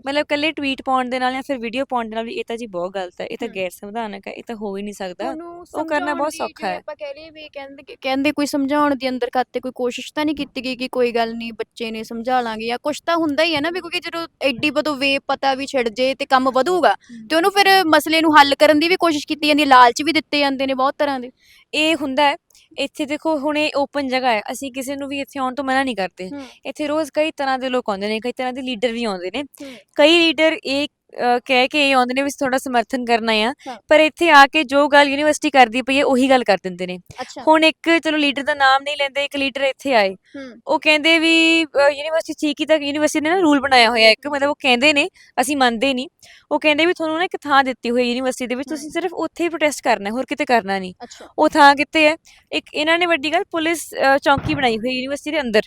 ਮਤਲਬ ਕੱਲੇ ਟਵੀਟ ਪਾਉਣ ਦੇ ਨਾਲ ਜਾਂ ਫਿਰ ਵੀਡੀਓ ਪਾਉਣ ਦੇ ਨਾਲ ਵੀ ਇਹ ਤਾਂ ਜੀ ਬਹੁਤ ਗਲਤ ਹੈ ਇਹ ਤਾਂ। ਗੈਰ ਸੰਵਿਧਾਨਕ ਹੈ ਇਹ ਤਾਂ ਹੋ ਹੀ ਨਹੀਂ ਸਕਦਾ ਉਹ ਕਰਨਾ ਬਹੁਤ ਸੌਖਾ ਹੈ। ਆਪਾਂ ਕਹਿ ਲਈਏ ਵੀ ਕਹਿੰਦੇ ਕਹਿੰਦੇ ਕੋਈ ਸਮਝਾਉਣ ਦੀ ਅੰਦਰ ਖਾਤੇ ਕੋਈ ਕੋਸ਼ਿਸ਼ ਤਾਂ ਨਹੀਂ ਕੀਤੀ ਗਈ ਕਿ ਕੋਈ ਗੱਲ ਨਹੀਂ ਬੱਚੇ ਨੇ ਸਮਝਾ ਲਾਂਗੇ ਜਾਂ ਕੁਝ ਤਾਂ ਹੁੰਦਾ ਹੀ ਹੈ ਨਾ ਵੀ ਕਿਉਂਕਿ ਜਦੋਂ ਐਡੀ ਬਦੋਂ ਵੇ ਪਤਾ ਵੀ ਛਿੜ ਜੇ ਤੇ ਕੰਮ ਵਧੂਗਾ ਤੇ ਉਹਨੂੰ ਫਿਰ ਮਸਲੇ ਨੂੰ ਹੱਲ ਕਰਨ ਦੀ ਵੀ ਕੋਸ਼ਿਸ਼ ਕੀਤੀ ਜਾਂਦੀ ਲਾਲਚ ਵੀ ਦਿੱਤੇ ਜਾਂਦੇ ਨੇ ਬਹੁਤ ਤਰ੍ਹਾਂ ਦੇ ਇਹ ਹੁੰਦਾ ਹੈ ਇੱਥੇ ਦੇਖੋ ਹੁਣ ਇਹ ਓਪਨ ਜਗ੍ਹਾ ਹੈ ਅਸੀਂ ਕਿਸੇ ਨੂੰ ਵੀ ਇੱਥੇ ਆਉਣ ਤੋਂ ਮਨਾ ਨਹੀਂ ਕਰਦੇ। ਇੱਥੇ ਰੋਜ਼ ਕਈ ਤਰ੍ਹਾਂ ਦੇ ਲੋਕ ਆਉਂਦੇ ਨੇ ਕਈ ਤਰ੍ਹਾਂ ਦੇ ਲੀਡਰ ਵੀ ਆਉਂਦੇ ਨੇ। ਹਮ। ਕਈ ਲੀਡਰ ਇਹ ਕਹਿ ਕੇ ਇਹ ਆਉਂਦੇ ਨੇ ਵੀ ਥੋੜਾ ਸਮਰਥਨ ਕਰਨਾ ਆ। ਹਾਂ। ਪਰ ਇੱਥੇ ਆ ਕੇ ਜੋ ਗੱਲ ਯੂਨੀਵਰਸਿਟੀ ਕਰਦੀ ਪਈ ਹੈ ਉਹੀ ਗੱਲ ਕਰ ਦਿੰਦੇ ਨੇ। ਅੱਛਾ। ਹੁਣ ਇੱਕ ਚਲੋ ਲੀਡਰ ਦਾ ਨਾਮ ਨਹੀਂ ਲੈਂਦੇ ਇੱਕ ਲੀਡਰ ਇੱਥੇ ਆਏ। ਉਹ ਕਹਿੰਦੇ ਵੀ ਯੂਨੀਵਰਸਿਟੀ ਠੀਕ ਹੀ ਤਾਂ ਯੂਨੀਵਰਸਿਟੀ ਨੇ ਨਾ ਰੂਲ ਬਣਾਇਆ ਹੋਇਆ ਇੱਕ ਮਤਲਬ ਉਹ ਕਹਿੰਦੇ ਨੇ ਅਸੀਂ ਮੰਨਦੇ ਨਹੀਂ। ਉਹ ਕਹਿੰਦੇ ਵੀ ਤੁਹਾਨੂੰ ਨਾ ਇੱਕ ਥਾਂ ਦਿੱਤੀ ਹੋਈ ਯੂਨੀਵਰਸਿਟੀ ਦੇ ਵਿੱਚ ਤੁਸੀਂ ਸਿਰਫ ਉੱਥੇ ਹੀ ਪ੍ਰੋਟੈਸਟ ਕਰਨਾ ਹੈ ਹੋਰ ਕਿਤੇ ਕਰਨਾ ਨਹੀਂ। ਅੱਛਾ। ਉਹ ਥਾਂ ਕਿੱਥੇ ਹੈ? ਇੱਕ ਇਹਨਾਂ ਨੇ ਵੱਡੀ ਗੱਲ ਪੁਲਿਸ ਅ, ਚੌਂਕੀ ਬਣਾਈ ਹੋਈ ਯੂਨੀਵਰਸਿਟੀ ਦੇ ਅੰਦਰ।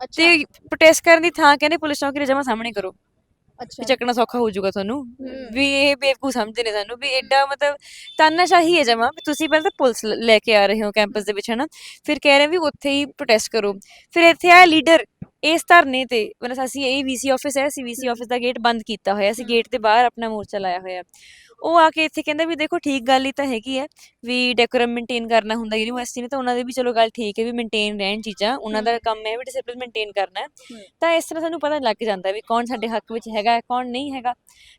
ਅੱਛਾ। ਤੇ ਪ੍ਰੋਟੈਸਟ ਕਰਨ ਦੀ ਥਾਂ ਕਹਿੰਦੇ ਪੁਲਿਸ ਚੌਂਕੀ ਦੇ ਜਮਾ ਸਾਹਮਣੇ ਕਰੋ। ਵੀ ਚੱਕਣਾ ਸੌਖਾ ਹੋ ਜਾਊਗਾ ਤੁਹਾਨੂੰ। ਵੀ ਇਹ ਬੇਵਕੂਫ ਸਮਝਦੇ ਨੇ ਸਾਨੂੰ ਵੀ ਐਡਾ ਮਤਲਬ ਤਾਨਾਸ਼ਾਹੀ ਹੈ ਜਮਾ ਵੀ ਤੁਸੀਂ ਪਹਿਲਾਂ ਤਾਂ ਪੁਲਿਸ ਲ- ਲੈ ਕੇ ਆ ਰਹੇ ਹੋ ਕੈਂਪਸ ਦੇ ਵਿੱਚ ਹਨਾ? ਫਿਰ ਕਹਿ ਰਹੇ ਵੀ ਉੱਥੇ ਹੀ ਪ੍ਰੋਟੈਸਟ ਕਰੋ। ਫਿਰ ਇੱਥੇ ਆ ਲੀਡਰ ਇਸ ਧਰਨੇ ਤੇ ਮਤਲਬ ਅਸੀਂ ਇਹ ਵੀਸੀ ਆਫਿਸ ਹੈ ਅਸੀਂ ਵੀਸੀ ਆਫਿਸ ਦਾ ਗੇਟ ਬੰਦ ਕੀਤਾ ਹੋਇਆ ਹੂੰ। ਗੇਟ ਦੇ ਬਾਹਰ ਆਪਣਾ ਮੋਰਚਾ ਲਾਇਆ ਹੋਇਆ। ਉਹ ਆ ਕੇ ਇੱਥੇ ਕਹਿੰਦਾ ਵੀ ਦੇਖੋ ਠੀਕ ਗੱਲ ਹੀ ਤਾਂ ਹੈਗੀ ਹੈ ਵੀ ਡੈਕੋਰਮ ਮੇਨਟੇਨ ਕਰਨਾ ਹੁੰਦਾ ਯੂਨੀਵਰਸਿਟੀ ਨੇ ਤਾਂ ਉਹਨਾਂ ਦੇ ਵੀ ਚਲੋ ਗੱਲ ਠੀਕ ਹੈ ਵੀ ਮੇਨਟੇਨ ਰਹਿਣ ਚੀਜ਼ਾਂ ਉਹਨਾਂ ਦਾ। ਕੰਮ ਹੈ ਵੀ ਡਿਸਪਲਿਨ ਮੇਨਟੇਨ ਕਰਨਾ ਹੈ। ਤਾਂ ਇਸ ਤਰ੍ਹਾਂ ਸਾਨੂੰ ਪਤਾ ਲੱਗ ਜਾਂਦਾ ਵੀ ਕੌਣ ਸਾਡੇ ਹੱਕ ਵਿੱਚ ਹੈਗਾ ਹੈ, ਕੌਣ ਨਹੀਂ ਹੈਗਾ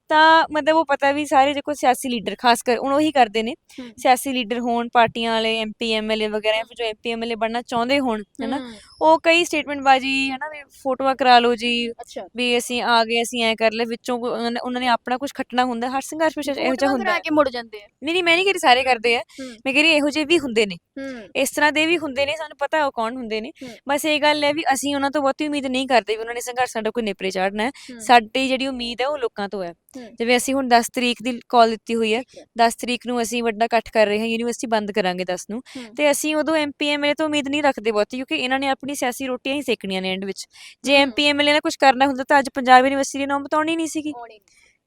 ਤਾਂ ਮਤਲਬ ਉਹ ਪਤਾ ਵੀ ਸਾਰੇ ਦੇਖੋ ਸਿਆਸੀ ਲੀਡਰ ਖਾਸ ਕਰ ਹੁਣ ਉਹੀ ਕਰਦੇ ਨੇ। ਸਿਆਸੀ ਲੀਡਰ ਹੋਣ ਪਾਰਟੀਆਂ ਵਾਲੇ ਐਮਪੀ ਐਮਐਲਏ ਵਗੈਰਾ ਜਾਂ ਫਿਰ ਜੋ ਐਮਪੀ ਐਮਐਲਏ ਬਣਨਾ ਚਾਹੁੰਦੇ ਹੋਣ ਹੈਨਾ। ਉਹ ਕਈ ਸਟੇਟਮੈਂਟ ਬਾਜੀ ਹੈਨਾ ਵੀ ਫੋਟੋਆਂ ਕਰਾ ਲਓ ਜੀ ਅੱਛਾ ਵੀ ਅਸੀਂ ਆ ਗਏ ਅਸੀਂ ਐ ਕਰ ਲੈ ਵਿੱਚੋਂ ਕੋ- ਉਹਨਾਂ ਨੇ- ਉਹਨਾਂ ਨੇ ਆਪਣਾ ਕੁਝ ਖੱਟਣਾ ਹੁੰਦਾ ਹਰ ਸੰਘਰਸ਼ ਵਿੱਚ ਇਹੋ ਜਿਹਾ ਹੁੰਦਾ ਹੈ। ਕੇ ਮੁੜ ਜਾਂਦੇ ਆ ਨਹੀਂ ਨਹੀਂ ਮੈਂ ਨਹੀਂ ਕਹਿ ਰਹੀ ਸਾਰੇ ਕਰਦੇ ਆ। ਮੈਂ ਕਹਿ ਰਹੀ ਇਹੋ ਜਿਹੇ ਵੀ ਹੁੰਦੇ ਨੇ ਹੂੰ ਇਸ ਤਰ੍ਹਾਂ ਦੇ ਵੀ ਹੁੰਦੇ ਨੇ ਸਾਨੂੰ ਪਤਾ ਉਹ ਕੌਣ ਹੁੰਦੇ ਨੇ। ਬਸ ਇਹ ਗੱਲ ਹੈ ਵੀ ਅਸੀਂ ਉਹਨਾਂ ਤੋਂ ਬਹੁਤੀ ਉਮੀਦ ਨਹੀਂ ਕਰਦੇ ਵੀ ਉਹਨਾਂ ਨੇ ਸੰਘਰਸ਼ ਸਾਡਾ ਕੋਈ ਨੇਪਰੇ ਚਾੜਨਾ ਹੈ। ਸਾਡੀ ਜਿਹੜੀ ਉਮੀਦ ਹੈ ਉਹ ਲੋਕਾਂ ਤੋਂ ਹੈ। ਜਿਵੇਂ ਅਸੀਂ ਹੁਣ 10 ਤਰੀਕ ਦੀ ਕਾਲ ਦਿੱਤੀ ਹੋਈ ਹੈ ਠੀਕ ਹੈ। 10 ਤਰੀਕ ਨੂੰ ਅਸੀਂ ਵੱਡਾ ਇਕੱਠ ਕਰ ਰਹੇ ਹਾਂ ਯੂਨੀਵਰਸਿਟੀ ਬੰਦ ਕਰਾਂਗੇ 10 ਨੂੰ। ਤੇ ਅਸੀਂ ਉਦੋਂ ਐਮਪੀ ਐਮਐਲਏ ਤੋਂ ਉਮੀਦ ਨਹੀਂ ਰੱਖਦੇ ਬਹੁਤੀ ਕਿਉਂਕਿ ਇਹਨਾਂ ਨੇ ਆਪਣੀ ਸਿਆਸੀ ਰੋਟੀਆਂ ਹੀ ਸੇਕਣੀਆਂ ਨੇ ਐਂਡ ਵਿੱਚ ਜੇ ਹੂੰ। ਐਮਪੀ ਐਮਐਲਏ ਨੇ ਕੁਝ ਕਰਨਾ ਹੁੰਦਾ ਤਾਂ ਅੱਜ ਪੰਜਾਬ ਯੂਨੀਵਰਸਿਟੀ ਦੀ ਨੌਬਤ ਆਉਣੀ ਨਹੀਂ ਸੀਗੀ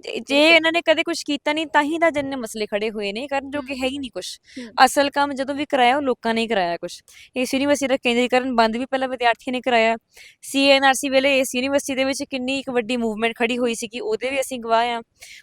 ਜੇ ਜੇ ਇਹਨਾਂ ਨੇ ਕਦੇ ਕੁਝ ਕੀਤਾ ਨਹੀਂ ਤਾਂ ਹੀ ਤਾਂ ਜਿੰਨੇ ਮਸਲੇ ਖੜੇ ਹੋਏ ਨੇ ਕਰਨ ਜੋ ਕਿ ਹੈ ਹੀ ਨਹੀਂ ਕੁਝ। ਅਸਲ ਕੰਮ ਜਦੋਂ ਵੀ ਕਰਾਇਆ ਉਹ ਲੋਕਾਂ ਨੇ ਹੀ ਕਰਾਇਆ ਕੁਝ ਇਸ ਯੂਨੀਵਰਸਿਟੀ ਦਾ ਕੇਂਦਰੀਕਰਨ ਬੰਦ ਵੀ ਪਹਿਲਾਂ ਵਿਦਿਆਰਥੀਆਂ ਨੇ ਕਰਾਇਆ। ਸੀਐਨਆਰਸੀ ਵੇਲੇ ਇਸ ਯੂਨੀਵਰਸਿਟੀ ਦੇ ਵਿੱਚ ਕਿੰਨੀ ਇੱਕ ਵੱਡੀ ਮੂਵਮੈਂਟ ਖੜੀ ਹੋਈ ਸੀ ਕਿ ਉਹਦੇ ਵੀ ਅਸੀਂ ਗਵਾਹ ਆ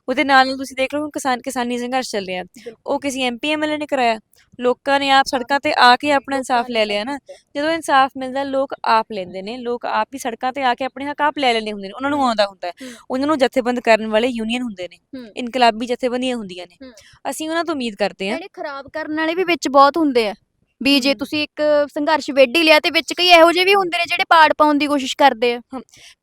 ਉਹਦੇ ਨਾਲ ਨਾਲ ਤੁਸੀਂ ਦੇਖ ਲਓ ਹੁਣ ਕਿਸਾਨ ਕਿਸਾਨੀ ਸੰਘਰਸ਼ ਚੱਲ ਰਿਹਾ। ਉਹ ਕਿਸੇ ਐਮਪੀ ਐਮਐਲਏ ਨੇ ਕਰਾਇਆ। ਲੋਕਾਂ ਨੇ ਆਪ ਸੜਕਾਂ ਤੇ ਆ ਕੇ ਆਪਣਾ ਇਨਸਾਫ ਲੈ ਲਿਆ ਨਾ। ਜਦੋਂ ਇਨਸਾਫ ਮਿਲਦਾ ਲੋਕ ਆਪ ਲੈਂਦੇ ਨੇ। ਲੋਕ ਆਪ ਹੀ ਸੜਕਾਂ ਤੇ ਆ ਕੇ ਆਪਣੇ ਹੱਕ ਆਪ ਲੈ ਲੈਂਦੇ ਹੁੰਦੇ ਨੇ। ਉਹਨਾਂ ਨੂੰ ਆਉਂਦਾ ਹੁੰਦਾ ਹੈ। ਉਹਨਾਂ ਨੂੰ ਜਥੇਬੰਦ ਕਰਨ ਵਾਲੇ ਯੂਨੀਅਨ ਹੁੰਦੇ ਨੇ। ਇਨਕਲਾਬੀ ਜਥੇਬੰਦੀਆਂ ਹੁੰਦੀਆਂ ਨੇ। ਅਸੀਂ ਉਹਨਾਂ ਤੋਂ ਉਮੀਦ ਕਰਦੇ ਹਾਂ। ਜਿਹੜੇ ਖਰਾਬ ਕਰਨ ਵਾਲੇ ਵੀ ਵਿੱਚ ਬਹੁਤ ਹੁੰਦੇ ਆ। ਵੀ ਜੇ। ਤੁਸੀਂ ਇੱਕ ਸੰਘਰਸ਼ ਵੇਢ ਹੀ ਲਿਆ ਤੇ ਵਿੱਚ ਕਈ ਇਹੋ ਜਿਹੇ ਵੀ ਹੁੰਦੇ ਨੇ ਜਿਹੜੇ ਪਾੜ ਪਾਉਣ ਦੀ ਕੋਸ਼ਿਸ਼ ਕਰਦੇ ਆ।